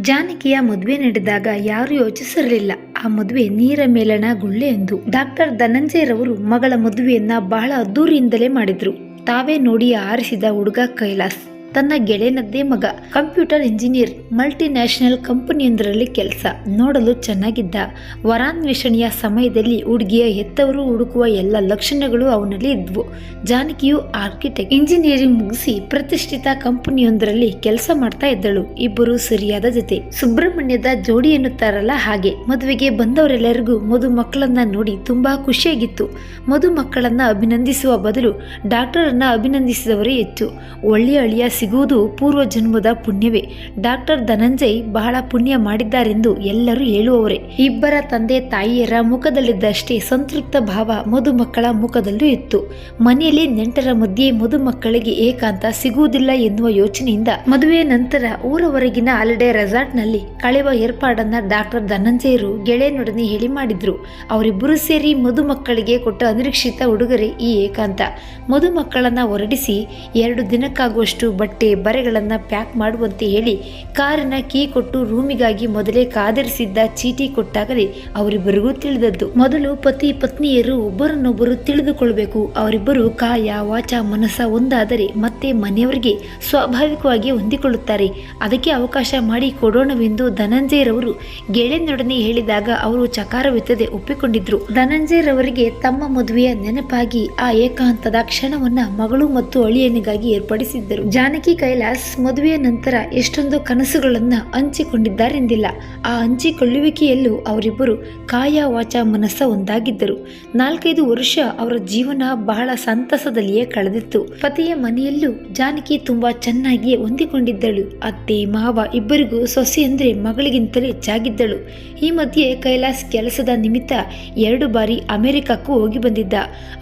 ಜಾನಕಿಯ ಮದುವೆ ನಡೆದಾಗ ಯಾರು ಯೋಚಿಸಿರಲಿಲ್ಲ. ಆ ಮದುವೆ ನೀರ ಮೇಲಣ ಗುಳ್ಳೆ ಎಂದು. ಡಾಕ್ಟರ್ ಧನಂಜಯರವರು ಮಗಳ ಮದುವೆಯನ್ನ ಬಹಳ ಅದ್ದೂರಿಯಿಂದಲೇ ಮಾಡಿದ್ರು. ತಾವೇ ನೋಡಿ ಆರಿಸಿದ ಹುಡುಗ ಕೈಲಾಸ್. ತನ್ನ ಗೆಳೆಯನದ್ದೇ ಮಗ. ಕಂಪ್ಯೂಟರ್ ಇಂಜಿನಿಯರ್, ಮಲ್ಟಿನ್ಯಾಷನಲ್ ಕಂಪನಿಯೊಂದರಲ್ಲಿ ಕೆಲಸ. ನೋಡಲು ಚೆನ್ನಾಗಿದ್ದ. ವರಾನ್ವೇಷಣೆಯ ಸಮಯದಲ್ಲಿ ಹುಡುಗಿಯ ಹೆತ್ತವರು ಹುಡುಕುವ ಎಲ್ಲ ಲಕ್ಷಣಗಳು ಅವನಲ್ಲಿ ಇದ್ವು. ಜಾನಕಿಯು ಆರ್ಕಿಟೆಕ್ಟ್ ಇಂಜಿನಿಯರಿಂಗ್ ಮುಗಿಸಿ ಪ್ರತಿಷ್ಠಿತ ಕಂಪನಿಯೊಂದರಲ್ಲಿ ಕೆಲಸ ಮಾಡ್ತಾ ಇದ್ದಳು. ಇಬ್ಬರು ಸರಿಯಾದ ಜೊತೆ. ಸುಬ್ರಹ್ಮಣ್ಯದ ಜೋಡಿ ಎನ್ನುತ್ತಾರಲ್ಲ ಹಾಗೆ. ಮದುವೆಗೆ ಬಂದವರೆಲ್ಲರಿಗೂ ಮಧು ಮಕ್ಕಳನ್ನ ನೋಡಿ ತುಂಬಾ ಖುಷಿಯಾಗಿತ್ತು. ಮಧು ಮಕ್ಕಳನ್ನ ಅಭಿನಂದಿಸುವ ಬದಲು ಡಾಕ್ಟರ್ ಅನ್ನ ಅಭಿನಂದಿಸಿದವರೇ ಹೆಚ್ಚು. ಒಳ್ಳೆಯ ಅಳಿಯ ಸಿಗುವುದು ಪೂರ್ವ ಜನ್ಮದ ಪುಣ್ಯವೇ. ಡಾಕ್ಟರ್ ಧನಂಜಯ್ ಬಹಳ ಪುಣ್ಯ ಮಾಡಿದ್ದಾರೆಂದು ಎಲ್ಲರೂ ಹೇಳುವವರೇ. ಇಬ್ಬರ ತಂದೆ ತಾಯಿಯರ ಮುಖದಲ್ಲಿದ್ದಷ್ಟೇ ಸಂತೃಪ್ತ ಭಾವ ಮಧುಮಕ್ಕಳ ಮುಖದಲ್ಲೂ ಇತ್ತು. ಮನೆಯಲ್ಲಿ ನೆಂಟರ ಮಧ್ಯೆ ಮಧುಮಕ್ಕಳಿಗೆ ಏಕಾಂತ ಸಿಗುವುದಿಲ್ಲ ಎನ್ನುವ ಯೋಚನೆಯಿಂದ ಮದುವೆಯ ನಂತರ ಊರವರೆಗಿನ ಹಾಲಿಡೇ ರೆಸಾರ್ಟ್ನಲ್ಲಿ ಕಳೆಯುವ ಏರ್ಪಾಡನ್ನ ಡಾಕ್ಟರ್ ಧನಂಜಯರು ಗೆಳೆಯನೊಡನೆ ಹೇಳಿ ಮಾಡಿದ್ರು. ಅವರಿಬ್ಬರು ಸೇರಿ ಮಧುಮಕ್ಕಳಿಗೆ ಕೊಟ್ಟ ಅನಿರೀಕ್ಷಿತ ಉಡುಗೊರೆ ಈ ಏಕಾಂತ. ಮಧುಮಕ್ಕಳನ್ನ ಹೊರಡಿಸಿ ಎರಡು ದಿನಕ್ಕಾಗುವಷ್ಟು ಬಟ್ಟೆ ಬರೆಗಳನ್ನ ಪ್ಯಾಕ್ ಮಾಡುವಂತೆ ಹೇಳಿ ಕಾರಿನ ಕೀ ಕೊಟ್ಟು ರೂಮಿಗಾಗಿ ಮೊದಲೇ ಕಾದರಿಸಿದ್ದ ಚೀಟಿ ಕೊಟ್ಟಾಗಲೇ ಅವರಿಬ್ಬರಿಗೂ ತಿಳಿದದ್ದು. ಮೊದಲು ಪತಿ ಪತ್ನಿಯರು ಒಬ್ಬರನ್ನೊಬ್ಬರು ತಿಳಿದುಕೊಳ್ಳಬೇಕು ಅವರಿಬ್ಬರು ಕಾಯ, ವಾಚ, ಮನಸ್ಸ ಒಂದಾದರೆ ಮತ್ತೆ ಮನೆಯವರಿಗೆ ಸ್ವಾಭಾವಿಕವಾಗಿ ಹೊಂದಿಕೊಳ್ಳುತ್ತಾರೆ. ಅದಕ್ಕೆ ಅವಕಾಶ ಮಾಡಿ ಕೊಡೋಣವೆಂದು ಧನಂಜಯರವರು ಗೆಳೆಯನೊಡನೆ ಹೇಳಿದಾಗ ಅವರು ಚಕಾರವಿತ್ತದೆ ಒಪ್ಪಿಕೊಂಡಿದ್ರು. ಧನಂಜಯರವರಿಗೆ ತಮ್ಮ ಮದುವೆಯ ನೆನಪಾಗಿ ಆ ಏಕಾಂತದ ಕ್ಷಣವನ್ನ ಮಗಳು ಮತ್ತು ಅಳಿಯನಿಗಾಗಿ ಏರ್ಪಡಿಸಿದ್ದರು. ಜಾನಕಿ ಕೈಲಾಸ್ ಮದುವೆಯ ನಂತರ ಎಷ್ಟೊಂದು ಕನಸುಗಳನ್ನ ಹಂಚಿಕೊಂಡಿದ್ದಾರೆಂದಿಲ್ಲ. ಆ ಹಂಚಿಕೊಳ್ಳುವಿಕೆಯಲ್ಲೂ ಅವರಿಬ್ಬರು ಕಾಯ ವಾಚ ಮನಸ್ಸ ಒಂದಾಗಿದ್ದರು. ನಾಲ್ಕೈದು ವರ್ಷ ಅವರ ಜೀವನ ಬಹಳ ಸಂತಸದಲ್ಲಿಯೇ ಕಳೆದಿತ್ತು. ಪತಿಯ ಮನೆಯಲ್ಲೂ ಜಾನಕಿ ತುಂಬಾ ಚೆನ್ನಾಗಿ ಹೊಂದಿಕೊಂಡಿದ್ದಳು. ಅತ್ತೆ, ಮಾವ ಇಬ್ಬರಿಗೂ ಸೊಸೆ ಅಂದ್ರೆ ಮಗಳಿಗಿಂತಲೇ ಹೆಚ್ಚಾಗಿದ್ದಳು. ಈ ಮಧ್ಯೆ ಕೈಲಾಸ್ ಕೆಲಸದ ನಿಮಿತ್ತ ಎರಡು ಬಾರಿ ಅಮೆರಿಕಕ್ಕೂ ಹೋಗಿ ಬಂದಿದ್ದ.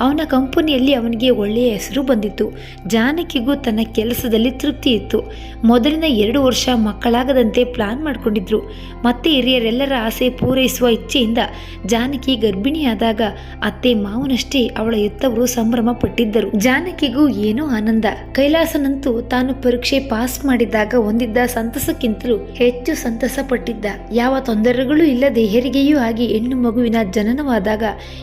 ಅವನ ಕಂಪನಿಯಲ್ಲಿ ಅವನಿಗೆ ಒಳ್ಳೆಯ ಹೆಸರು ಬಂದಿತ್ತು. ಜಾನಕಿಗೂ ತನ್ನ ಕೆಲಸದಲ್ಲಿ ತೃಪ್ತಿ ಇತ್ತು. ಮೊದಲಿನ ಎರಡು ವರ್ಷ ಮಕ್ಕಳಾಗದಂತೆ ಪ್ಲಾನ್ ಮಾಡಿಕೊಂಡಿದ್ರು. ಮತ್ತೆ ಹಿರಿಯರೆಲ್ಲರ ಆಸೆ ಪೂರೈಸುವ ಇಚ್ಛೆಯಿಂದ ಜಾನಕಿ ಗರ್ಭಿಣಿಯಾದಾಗ ಅತ್ತೆ ಮಾವನಷ್ಟೇ ಅವಳ ಎತ್ತವರು ಸಂಭ್ರಮ ಪಟ್ಟಿದ್ದರು. ಜಾನಕಿಗೂ ಏನೋ ಆನಂದ. ಕೈಲಾಸನಂತೂ ತಾನು ಪರೀಕ್ಷೆ ಪಾಸ್ ಮಾಡಿದಾಗ ಹೊಂದಿದ್ದ ಸಂತಸಕ್ಕಿಂತಲೂ ಹೆಚ್ಚು ಸಂತಸ ಪಟ್ಟಿದ್ದ. ಯಾವ ತೊಂದರೆಗಳೂ ಇಲ್ಲದೆ ಹೆರಿಗೆಯೂ ಆಗಿ ಹೆಣ್ಣು ಮಗುವಿನ ಜನನವಾದಾಗ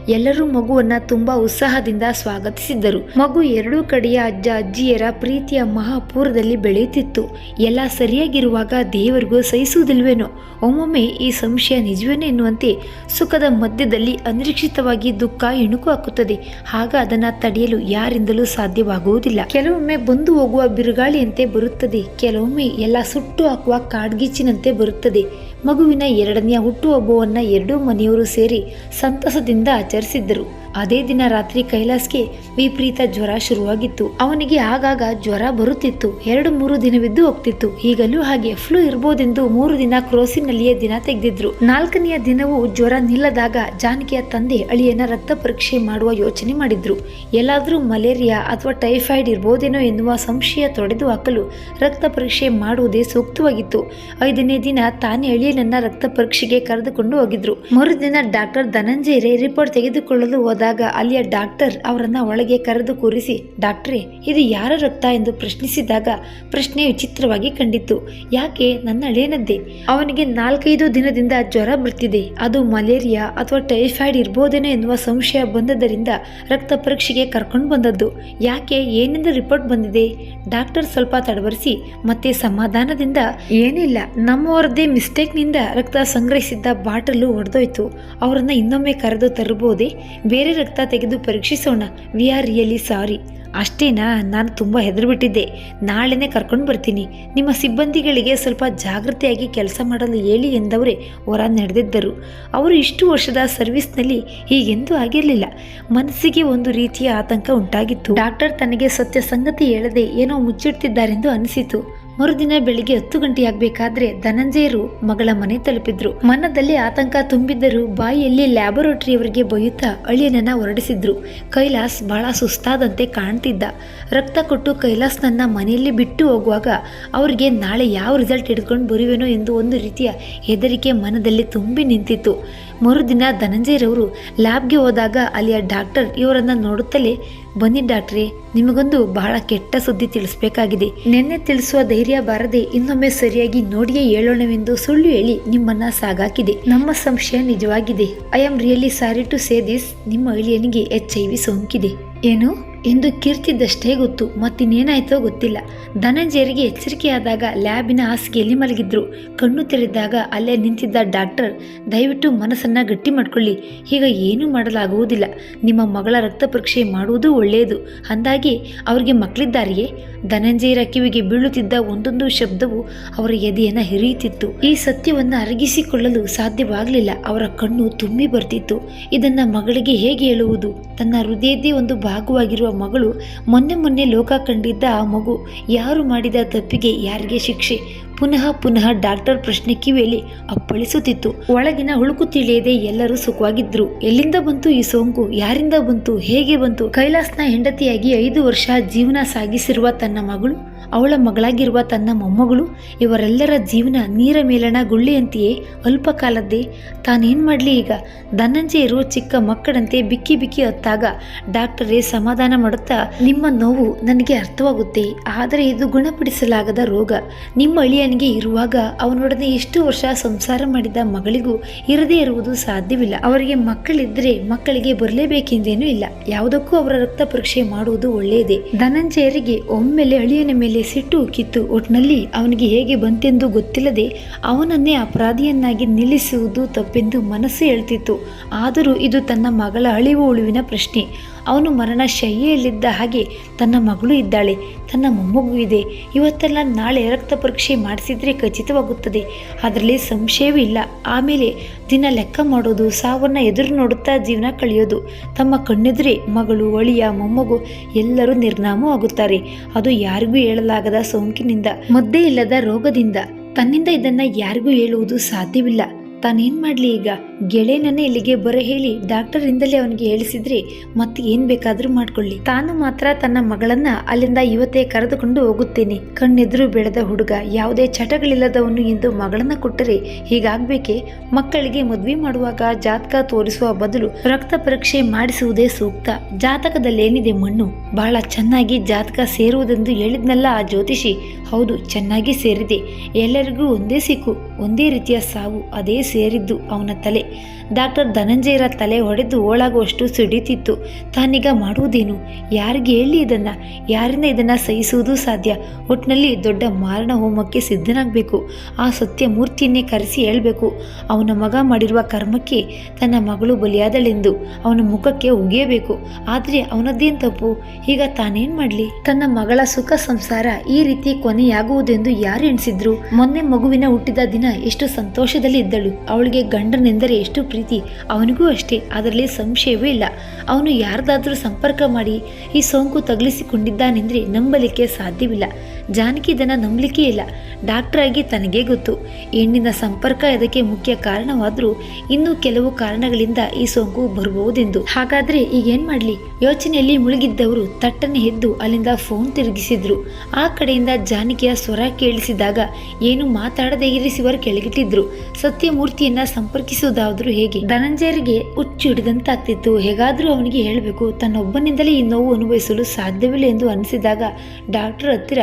ಎಲ್ಲರೂ ಮಗುವನ್ನ ತುಂಬಾ ಉತ್ಸಾಹದಿಂದ ಸ್ವಾಗತಿಸಿದ್ದರು. ಮಗು ಎರಡೂ ಕಡೆಯ ಅಜ್ಜ, ಅಜ್ಜಿಯರ ಪ್ರೀತಿಯ ಮಹಾಪೂರದಲ್ಲಿ ಬೆಳೆಯುತ್ತಿತ್ತು. ಎಲ್ಲ ಸರಿಯಾಗಿರುವಾಗ ದೇವರಿಗೂ ಸಹಿಸುವುದಿಲ್ವೇನೋ ಒಮ್ಮೊಮ್ಮೆ ಈ ಸಂಶಯ ನಿಜವೇನೋ ಎನ್ನುವಂತೆ ಸುಖದ ಮಧ್ಯದಲ್ಲಿ ಅನಿರೀಕ್ಷಿತವಾಗಿ ದುಃಖ ಇಣುಕು ಹಾಕುತ್ತದೆ. ಆಗ ಅದನ್ನ ತಡೆಯಲು ಯಾರಿಂದಲೂ ಸಾಧ್ಯವಾಗುವುದಿಲ್ಲ. ಕೆಲವೊಮ್ಮೆ ಬಂದು ಹೋಗುವ ಬಿರುಗಾಳಿಯಂತೆ ಬರುತ್ತದೆ. ಕೆಲವೊಮ್ಮೆ ಎಲ್ಲ ಸುಟ್ಟು ಹಾಕುವ ಕಾಡ್ಗಿಚ್ಚಿನಂತೆ ಬರುತ್ತದೆ. ಮಗುವಿನ ಎರಡನೆಯ ಹುಟ್ಟುಹಬ್ಬವನ್ನ ಎರಡೂ ಮನೆಯವರು ಸೇರಿ ಸಂತಸದಿಂದ ಆಚರಿಸಿದ್ದರು. ಅದೇ ದಿನ ರಾತ್ರಿ ಕೈಲಾಸ್ಗೆ ವಿಪರೀತ ಜ್ವರ ಶುರುವಾಗಿತ್ತು. ಅವನಿಗೆ ಆಗಾಗ ಜ್ವರ ಬರುತ್ತಿತ್ತು. ಎರಡು ಮೂರು ದಿನವಿದ್ದು ಹೋಗ್ತಿತ್ತು. ಈಗಲೂ ಹಾಗೆ ಫ್ಲೂ ಇರ್ಬೋದೆಂದು ಮೂರು ದಿನ ಕ್ರೋಸಿನಲ್ಲಿಯೇ ದಿನ ತೆಗೆದಿದ್ರು. ನಾಲ್ಕನೆಯ ದಿನವೂ ಜ್ವರ ನಿಲ್ಲದಾಗ ಜಾನಕಿಯ ತಂದೆ ಅಳಿಯನ ರಕ್ತ ಪರೀಕ್ಷೆ ಮಾಡುವ ಯೋಚನೆ ಮಾಡಿದ್ರು. ಎಲ್ಲಾದರೂ ಮಲೇರಿಯಾ ಅಥವಾ ಟೈಫಾಯ್ಡ್ ಇರ್ಬೋದೇನೋ ಎನ್ನುವ ಸಂಶಯ ತೊಡೆದು ಹಾಕಲು ರಕ್ತ ಪರೀಕ್ಷೆ ಮಾಡುವುದೇ ಸೂಕ್ತವಾಗಿತ್ತು. ಐದನೇ ದಿನ ತಾನೇ ಅಳಿಯನನ್ನ ರಕ್ತ ಪರೀಕ್ಷೆಗೆ ಕರೆದುಕೊಂಡು ಹೋಗಿದ್ರು. ಮರುದಿನ ಡಾಕ್ಟರ್ ಧನಂಜಯರೇ ರಿಪೋರ್ಟ್ ತೆಗೆದುಕೊಳ್ಳಲು ಹೋದಾಗ ಅಲ್ಲಿಯ ಡಾಕ್ಟರ್ ಅವರನ್ನ ಒಳಗೆ ಕರೆದು ಕೂರಿಸಿ, ಡಾಕ್ಟ್ರೇ, ಇದು ಯಾರ ರಕ್ತ? ಎಂದು ಪ್ರಶ್ನಿಸಿದಾಗ ಪ್ರಶ್ನೆ ವಿಚಿತ್ರವಾಗಿ ಕಂಡಿತ್ತು. ಯಾಕೆ? ನನ್ನ ಅಳಿಯನದ್ದೇ ಅವನಿಗೆ ನಾಲ್ಕೈದು ದಿನದಿಂದ ಜ್ವರ ಬರ್ತಿದೆ. ಅದು ಮಲೇರಿಯಾ ಅಥವಾ ಟೈಫಾಯ್ಡ್ ಇರ್ಬೋದೇನೋ ಎನ್ನುವ ಸಂಶಯ ಬಂದದ್ದರಿಂದ ರಕ್ತ ಪರೀಕ್ಷೆಗೆ ಕರ್ಕೊಂಡು ಬಂದದ್ದು. ಯಾಕೆ? ಏನೆಂದು ರಿಪೋರ್ಟ್ ಬಂದಿದೆ? ಡಾಕ್ಟರ್ ಸ್ವಲ್ಪ ತಡವರಿಸಿ, ಮತ್ತೆ ಸಮಾಧಾನದಿಂದ? ಏನಿಲ್ಲ. ನಮ್ಮವರದ್ದೇ ಮಿಸ್ಟೇಕ್ನಿಂದ ರಕ್ತ ಸಂಗ್ರಹಿಸಿದ್ದ ಬಾಟಲು ಒಡೆದೋಯ್ತು. ಅವರನ್ನು ಇನ್ನೊಮ್ಮೆ ಕರೆದು ತರಬಹುದೇ ಬೇರೆ ರಕ್ತ ತೆಗೆದು ಪರೀಕ್ಷಿಸೋಣ. ವಿ ಆರ್ ರಿಯಲಿ ಸಾರಿ ಅಷ್ಟೇನಾ? ನಾನು ತುಂಬ ಹೆದರ್ಬಿಟ್ಟಿದ್ದೆ. ನಾಳೆನೇ ಕರ್ಕೊಂಡು ಬರ್ತೀನಿ. ನಿಮ್ಮ ಸಿಬ್ಬಂದಿಗಳಿಗೆ ಸ್ವಲ್ಪ ಜಾಗೃತಿಯಾಗಿ ಕೆಲಸ ಮಾಡಲು ಹೇಳಿ ಎಂದವರೇ ಹೊರ ನಡೆದಿದ್ದರು ಅವರು ಇಷ್ಟು ವರ್ಷದ ಸರ್ವಿಸ್ನಲ್ಲಿ ಹೀಗೆಂದೂ ಆಗಿರಲಿಲ್ಲ. ಮನಸ್ಸಿಗೆ ಒಂದು ರೀತಿಯ ಆತಂಕ ಉಂಟಾಗಿತ್ತು. ಡಾಕ್ಟರ್ ತನಗೆ ಸತ್ಯ ಸಂಗತಿ ಹೇಳದೆ ಏನೋ ಮುಚ್ಚಿಡ್ತಿದ್ದಾರೆಂದು ಅನಿಸಿತು. ಮರುದಿನ ಬೆಳಿಗ್ಗೆ ಹತ್ತು ಗಂಟೆಯಾಗಬೇಕಾದ್ರೆ ಧನಂಜಯರು ಮಗಳ ಮನೆ ತಲುಪಿದ್ರು. ಮನದಲ್ಲಿ ಆತಂಕ ತುಂಬಿದ್ದರೂ ಬಾಯಿಯಲ್ಲಿ ಲ್ಯಾಬೊರೇಟರಿಯವರಿಗೆ ಬೈಯುತ್ತಾ ಅಳಿಯನನ್ನ ಹೊರಡಿಸಿದ್ರು. ಕೈಲಾಸ್ ಬಹಳ ಸುಸ್ತಾದಂತೆ ಕಾಣ್ತಿದ್ದ. ರಕ್ತ ಕೊಟ್ಟು ಕೈಲಾಸ್ನನ್ನ ಮನೆಯಲ್ಲಿ ಬಿಟ್ಟು ಹೋಗುವಾಗ ಅವರಿಗೆ ನಾಳೆ ಯಾವ ರಿಸಲ್ಟ್ ಹಿಡಿದುಕೊಂಡು ಬರುವೆನೋ ಎಂದು ಒಂದು ರೀತಿಯ ಹೆದರಿಕೆ ಮನದಲ್ಲಿ ತುಂಬಿ ನಿಂತಿತ್ತು. ಮರುದಿನ ಧನಂಜಯರವರು ಲ್ಯಾಬ್ಗೆ ಹೋದಾಗ ಅಲ್ಲಿಯ ಡಾಕ್ಟರ್ ಇವರನ್ನ ನೋಡುತ್ತಲೇ, ಬನ್ನಿ ಡಾಕ್ಟ್ರೇ, ನಿಮಗೊಂದು ಬಹಳ ಕೆಟ್ಟ ಸುದ್ದಿ ತಿಳಿಸಬೇಕಾಗಿದೆ. ನಿನ್ನೆ ತಿಳಿಸುವ ಧೈರ್ಯ ಬಾರದೆ ಇನ್ನೊಮ್ಮೆ ಸರಿಯಾಗಿ ನೋಡಿಯೇ ಹೇಳೋಣವೆಂದು ಸುಳ್ಳು ಹೇಳಿ ನಿಮ್ಮನ್ನ ಸಾಗಾಕಿದೆ. ನಮ್ಮ ಸಂಶಯ ನಿಜವಾಗಿದೆ. I am really sorry to say this ನಿಮ್ಮ ಅಳಿಯನಿಗೆ ಎಚ್ ಐ ವಿ ಸೋಂಕಿದೆ. ಏನು? ಎಂದು ಕಿರ್ತಿದ್ದಷ್ಟೇ ಗೊತ್ತು, ಮತ್ತಿನ್ನೇನಾಯ್ತೋ ಗೊತ್ತಿಲ್ಲ. ಧನಂಜಯರಿಗೆ ಎಚ್ಚರಿಕೆಯಾದಾಗ ಲ್ಯಾಬಿನ ಹಾಸಿಗೆಯಲ್ಲಿ ಮಲಗಿದ್ರು. ಕಣ್ಣು ತೆರೆದಾಗ ಅಲ್ಲೇ ನಿಂತಿದ್ದ ಡಾಕ್ಟರ್, ದಯವಿಟ್ಟು ಮನಸ್ಸನ್ನು ಗಟ್ಟಿ ಮಾಡ್ಕೊಳ್ಳಿ. ಈಗ ಏನೂ ಮಾಡಲಾಗುವುದಿಲ್ಲ. ನಿಮ್ಮ ಮಗಳ ರಕ್ತ ಪರೀಕ್ಷೆ ಮಾಡುವುದು ಒಳ್ಳೆಯದು. ಅಂದಾಗೆ ಅವರಿಗೆ ಮಕ್ಕಳಿದ್ದಾರೆಯೇ ಧನಂಜಯರ ಕಿವಿಗೆ ಬೀಳುತ್ತಿದ್ದ ಒಂದೊಂದು ಶಬ್ದವು ಅವರ ಎದೆಯನ್ನು ಹಿರಿಯುತ್ತಿತ್ತು. ಈ ಸತ್ಯವನ್ನು ಅರಗಿಸಿಕೊಳ್ಳಲು ಸಾಧ್ಯವಾಗಲಿಲ್ಲ. ಅವರ ಕಣ್ಣು ತುಂಬಿ ಬರ್ತಿತ್ತು. ಇದನ್ನು ಮಗಳಿಗೆ ಹೇಗೆ ಹೇಳುವುದು? ತನ್ನ ಹೃದಯದೇ ಒಂದು ಭಾಗವಾಗಿರುವ ಮಗಳು ಮೊನ್ನೆ ಮೊನ್ನೆ ಲೋಕ ಕಂಡಿದ್ದ ಮಗು. ಯಾರು ಮಾಡಿದ ತಪ್ಪಿಗೆ ಯಾರಿಗೆ ಶಿಕ್ಷೆ? ಪುನಃ ಪುನಃ ಡಾಕ್ಟರ್ ಪ್ರಶ್ನೆ ಕಿವಿಯಲ್ಲಿ ಅಪ್ಪಳಿಸುತ್ತಿತ್ತು. ಒಳಗಿನ ಹುಳುಕು ತಿಳಿಯದೆ ಎಲ್ಲರೂ ಸುಖವಾಗಿದ್ರು. ಎಲ್ಲಿಂದ ಬಂತು ಈ ಸೋಂಕು? ಯಾರಿಂದ ಬಂತು? ಹೇಗೆ ಬಂತು? ಕೈಲಾಸ್ನ ಹೆಂಡತಿಯಾಗಿ ಐದು ವರ್ಷ ಜೀವನ ಸಾಗಿಸಿರುವ ತನ್ನ ಮಗಳು, ಅವಳ ಮಗಳಾಗಿರುವ ತನ್ನ ಮೊಮ್ಮಗಳು, ಇವರೆಲ್ಲರ ಜೀವನ ನೀರ ಮೇಲಣ ಗುಳ್ಳೆಯಂತೆಯೇ ಅಲ್ಪ ಕಾಲದ್ದೇ. ತಾನೇನ್ ಮಾಡ್ಲಿ ಈಗ? ಧನಂಜಯರು ಚಿಕ್ಕ ಮಕ್ಕಳಂತೆ ಬಿಕ್ಕಿ ಬಿಕ್ಕಿ ಹತ್ತಾಗ ಡಾಕ್ಟರೇ ಸಮಾಧಾನ ಮಾಡುತ್ತಾ, ನಿಮ್ಮ ನೋವು ನನಗೆ ಅರ್ಥವಾಗುತ್ತೆ, ಆದರೆ ಇದು ಗುಣಪಡಿಸಲಾಗದ ರೋಗ. ನಿಮ್ಮ ಅಳಿಯನಿಗೆ ಇರುವಾಗ ಅವನೊಡನೆ ಎಷ್ಟು ವರ್ಷ ಸಂಸಾರ ಮಾಡಿದ ಮಗಳಿಗೂ ಇರದೇ ಇರುವುದು ಸಾಧ್ಯವಿಲ್ಲ. ಅವರಿಗೆ ಮಕ್ಕಳಿದ್ರೆ ಮಕ್ಕಳಿಗೆ ಬರಲೇಬೇಕೆಂದೇನೂ ಇಲ್ಲ. ಯಾವುದಕ್ಕೂ ಅವರ ರಕ್ತ ಪರೀಕ್ಷೆ ಮಾಡುವುದು ಒಳ್ಳೆಯದೇ. ಧನಂಜಯರಿಗೆ ಒಮ್ಮೆಲೆ ಅಳಿಯನ ಮೇಲೆ ಸಿಟ್ಟು ಕಿತ್ತು ಒಟ್ನಲ್ಲಿ ಅವನಿಗೆ ಹೇಗೆ ಬಂತೆಂದು ಗೊತ್ತಿಲ್ಲದೆ ಅವನನ್ನೇ ಅಪರಾಧಿಯನ್ನಾಗಿ ನಿಲ್ಲಿಸುವುದು ತಪ್ಪೆಂದು ಮನಸ್ಸು ಹೇಳ್ತಿತ್ತು. ಆದರೂ ಇದು ತನ್ನ ಮಗಳ ಅಳಿವು ಉಳುವಿನ ಪ್ರಶ್ನೆ. ಅವನು ಮರಣ ಶಯ್ಯೆಯಲ್ಲಿದ್ದ ಹಾಗೆ ತನ್ನ ಮಗಳು ಇದ್ದಾಳೆ, ತನ್ನ ಮೊಮ್ಮಗು ಇದೆ. ಇವತ್ತೆಲ್ಲ ನಾಳೆ ರಕ್ತ ಪರೀಕ್ಷೆ ಮಾಡಿಸಿದ್ರೆ ಖಚಿತವಾಗುತ್ತದೆ. ಅದರಲ್ಲಿ ಸಂಶಯವೂ ಇಲ್ಲ. ಆಮೇಲೆ ದಿನ ಲೆಕ್ಕ ಮಾಡೋದು, ಸಾವನ್ನು ಎದುರು ನೋಡುತ್ತಾ ಜೀವನ ಕಳೆಯೋದು. ತಮ್ಮ ಕಣ್ಣೆದುರೇ ಮಗಳು, ಅಳಿಯ, ಮೊಮ್ಮಗು ಎಲ್ಲರೂ ನಿರ್ನಾಮವಾಗುತ್ತಾರೆ ಅದು ಯಾರಿಗೂ ಹೇಳಲಾಗದ ಸೋಂಕಿನಿಂದ, ಮದ್ದೇ ಇಲ್ಲದ ರೋಗದಿಂದ. ತನ್ನಿಂದ ಇದನ್ನು ಯಾರಿಗೂ ಹೇಳುವುದು ಸಾಧ್ಯವಿಲ್ಲ. ತಾನೇನ್ ಮಾಡ್ಲಿ ಈಗ? ಗೆಳೆಯನನ್ನೇ ಇಲ್ಲಿಗೆ ಬರ ಹೇಳಿ ಡಾಕ್ಟರ್ ಇಂದಲೇ ಅವನಿಗೆ ಹೇಳಿಸಿದ್ರೆ ಮತ್ತೆ ಏನ್ ಬೇಕಾದ್ರೂ ಮಾಡ್ಕೊಳ್ಳಿ. ತಾನು ಮಾತ್ರ ತನ್ನ ಮಗಳನ್ನ ಅಲ್ಲಿಂದ ಇವತ್ತೇ ಕರೆದುಕೊಂಡು ಹೋಗುತ್ತೇನೆ. ಕಣ್ಣೆದುರು ಬೆಳೆದ ಹುಡುಗ ಯಾವುದೇ ಚಟಗಳಿಲ್ಲದವನು ಎಂದು ಮಗಳನ್ನ ಕೊಟ್ಟರೆ ಹೀಗಾಗ್ಬೇಕೆ? ಮಕ್ಕಳಿಗೆ ಮದುವೆ ಮಾಡುವಾಗ ಜಾತಕ ತೋರಿಸುವ ಬದಲು ರಕ್ತ ಪರೀಕ್ಷೆ ಮಾಡಿಸುವುದೇ ಸೂಕ್ತ. ಜಾತಕದಲ್ಲಿ ಏನಿದೆ ಮಣ್ಣು? ಬಹಳ ಚೆನ್ನಾಗಿ ಜಾತಕ ಸೇರುವುದೆಂದು ಹೇಳಿದ್ನಲ್ಲ ಆ ಜ್ಯೋತಿಷಿ. ಹೌದು, ಚೆನ್ನಾಗಿ ಸೇರಿದೆ. ಎಲ್ಲರಿಗೂ ಒಂದೇ ಸಿಕ್ಕು, ಒಂದೇ ರೀತಿಯ ಸಾವು, ಅದೇ ಸೇರಿದ್ದು ಅವನ ತಲೆ. ಡಾಕ್ಟರ್ ಧನಂಜಯರ ತಲೆ ಹೊಡೆದು ಓಳಾಗುವಷ್ಟು ಸಿಡಿತಿತ್ತು. ತಾನೀಗ ಮಾಡುವುದೇನು? ಯಾರಿಗೆ ಹೇಳಿ ಇದನ್ನ? ಯಾರಿಂದ ಇದನ್ನ ಸಹಿಸುವುದು ಸಾಧ್ಯ? ಒಟ್ಟಿನಲ್ಲಿ ದೊಡ್ಡ ಮಾರಣ ಹೋಮಕ್ಕೆ ಸಿದ್ಧನಾಗಬೇಕು. ಆ ಸತ್ಯ ಮೂರ್ತಿಯನ್ನೇ ಕರೆಸಿ ಹೇಳಬೇಕು. ಅವನ ಮಗ ಮಾಡಿರುವ ಕರ್ಮಕ್ಕೆ ತನ್ನ ಮಗಳು ಬಲಿಯಾದಳೆಂದು ಅವನ ಮುಖಕ್ಕೆ ಉಗಿಯಬೇಕು. ಆದರೆ ಅವನದ್ದೇನು ತಪ್ಪು? ಈಗ ತಾನೇನು ಮಾಡಲಿ? ತನ್ನ ಮಗಳ ಸುಖ ಸಂಸಾರ ಈ ರೀತಿ ಕೊನೆಯಾಗುವುದೆಂದು ಯಾರು ಎಣಿಸಿದ್ರು? ಮೊನ್ನೆ ಮಗುವಿನ ಹುಟ್ಟಿದ ದಿನ ಎಷ್ಟು ಸಂತೋಷದಲ್ಲಿ ಇದ್ದಳು. ಅವಳಿಗೆ ಗಂಡನೆಂದರೆ ಎಷ್ಟು ಪ್ರೀತಿ? ಅವನಿಗೂ ಅಷ್ಟೇ. ಅದರಲ್ಲಿ ಸಂಶಯವೇ ಇಲ್ಲ. ಅವನು ಯಾರ್ದಾದ್ರೂ ಸಂಪರ್ಕ ಮಾಡಿ ಈ ಸೋಂಕು ತಗಲಿಸಿಕೊಂಡಿದ್ದಾನೆಂದ್ರೆ ನಂಬಲಿಕ್ಕೆ ಸಾಧ್ಯವಿಲ್ಲ. ಜಾನಕಿ ಇದನ್ನ ನಂಬಲಿಕ್ಕೆ ಇಲ್ಲ. ಡಾಕ್ಟರ್ ಆಗಿ ತನಗೇ ಗೊತ್ತು. ಹೆಣ್ಣಿನ ಸಂಪರ್ಕ ಇದಕ್ಕೆ ಮುಖ್ಯ ಕಾರಣವಾದರೂ ಇನ್ನೂ ಕೆಲವು ಕಾರಣಗಳಿಂದ ಈ ಸೋಂಕು ಬರಬಹುದೆಂದು. ಹಾಗಾದ್ರೆ ಈಗ ಮಾಡಲಿ ಮಾಡ್ಲಿ? ಯೋಚನೆಯಲ್ಲಿ ಮುಳುಗಿದ್ದವರು ತಟ್ಟನೆ ಎದ್ದು ಅಲ್ಲಿಂದ ಫೋನ್ ತಿರುಗಿಸಿದ್ರು. ಆ ಕಡೆಯಿಂದ ಜಾನಕಿಯ ಸ್ವರ ಕೇಳಿಸಿದಾಗ ಏನು ಮಾತಾಡದೆ ಇರಿಸಿವರು ಕೆಳಗಿಟ್ಟಿದ್ರು. ಸತ್ಯಮೂರ್ತಿಯನ್ನ ಸಂಪರ್ಕಿಸುವುದಾದ್ರೂ ಹೇಗೆ? ಧನಂಜಯರಿಗೆ ಹುಚ್ಚು ಹಿಡಿದಂತಾಗ್ತಿತ್ತು. ಹೇಗಾದ್ರೂ ಅವನಿಗೆ ಹೇಳಬೇಕು, ತನ್ನೊಬ್ಬನಿಂದಲೇ ಈ ನೋವು ಅನುಭವಿಸಲು ಸಾಧ್ಯವಿಲ್ಲ ಎಂದು ಅನಿಸಿದಾಗ ಡಾಕ್ಟರ್ ಹತ್ತಿರ,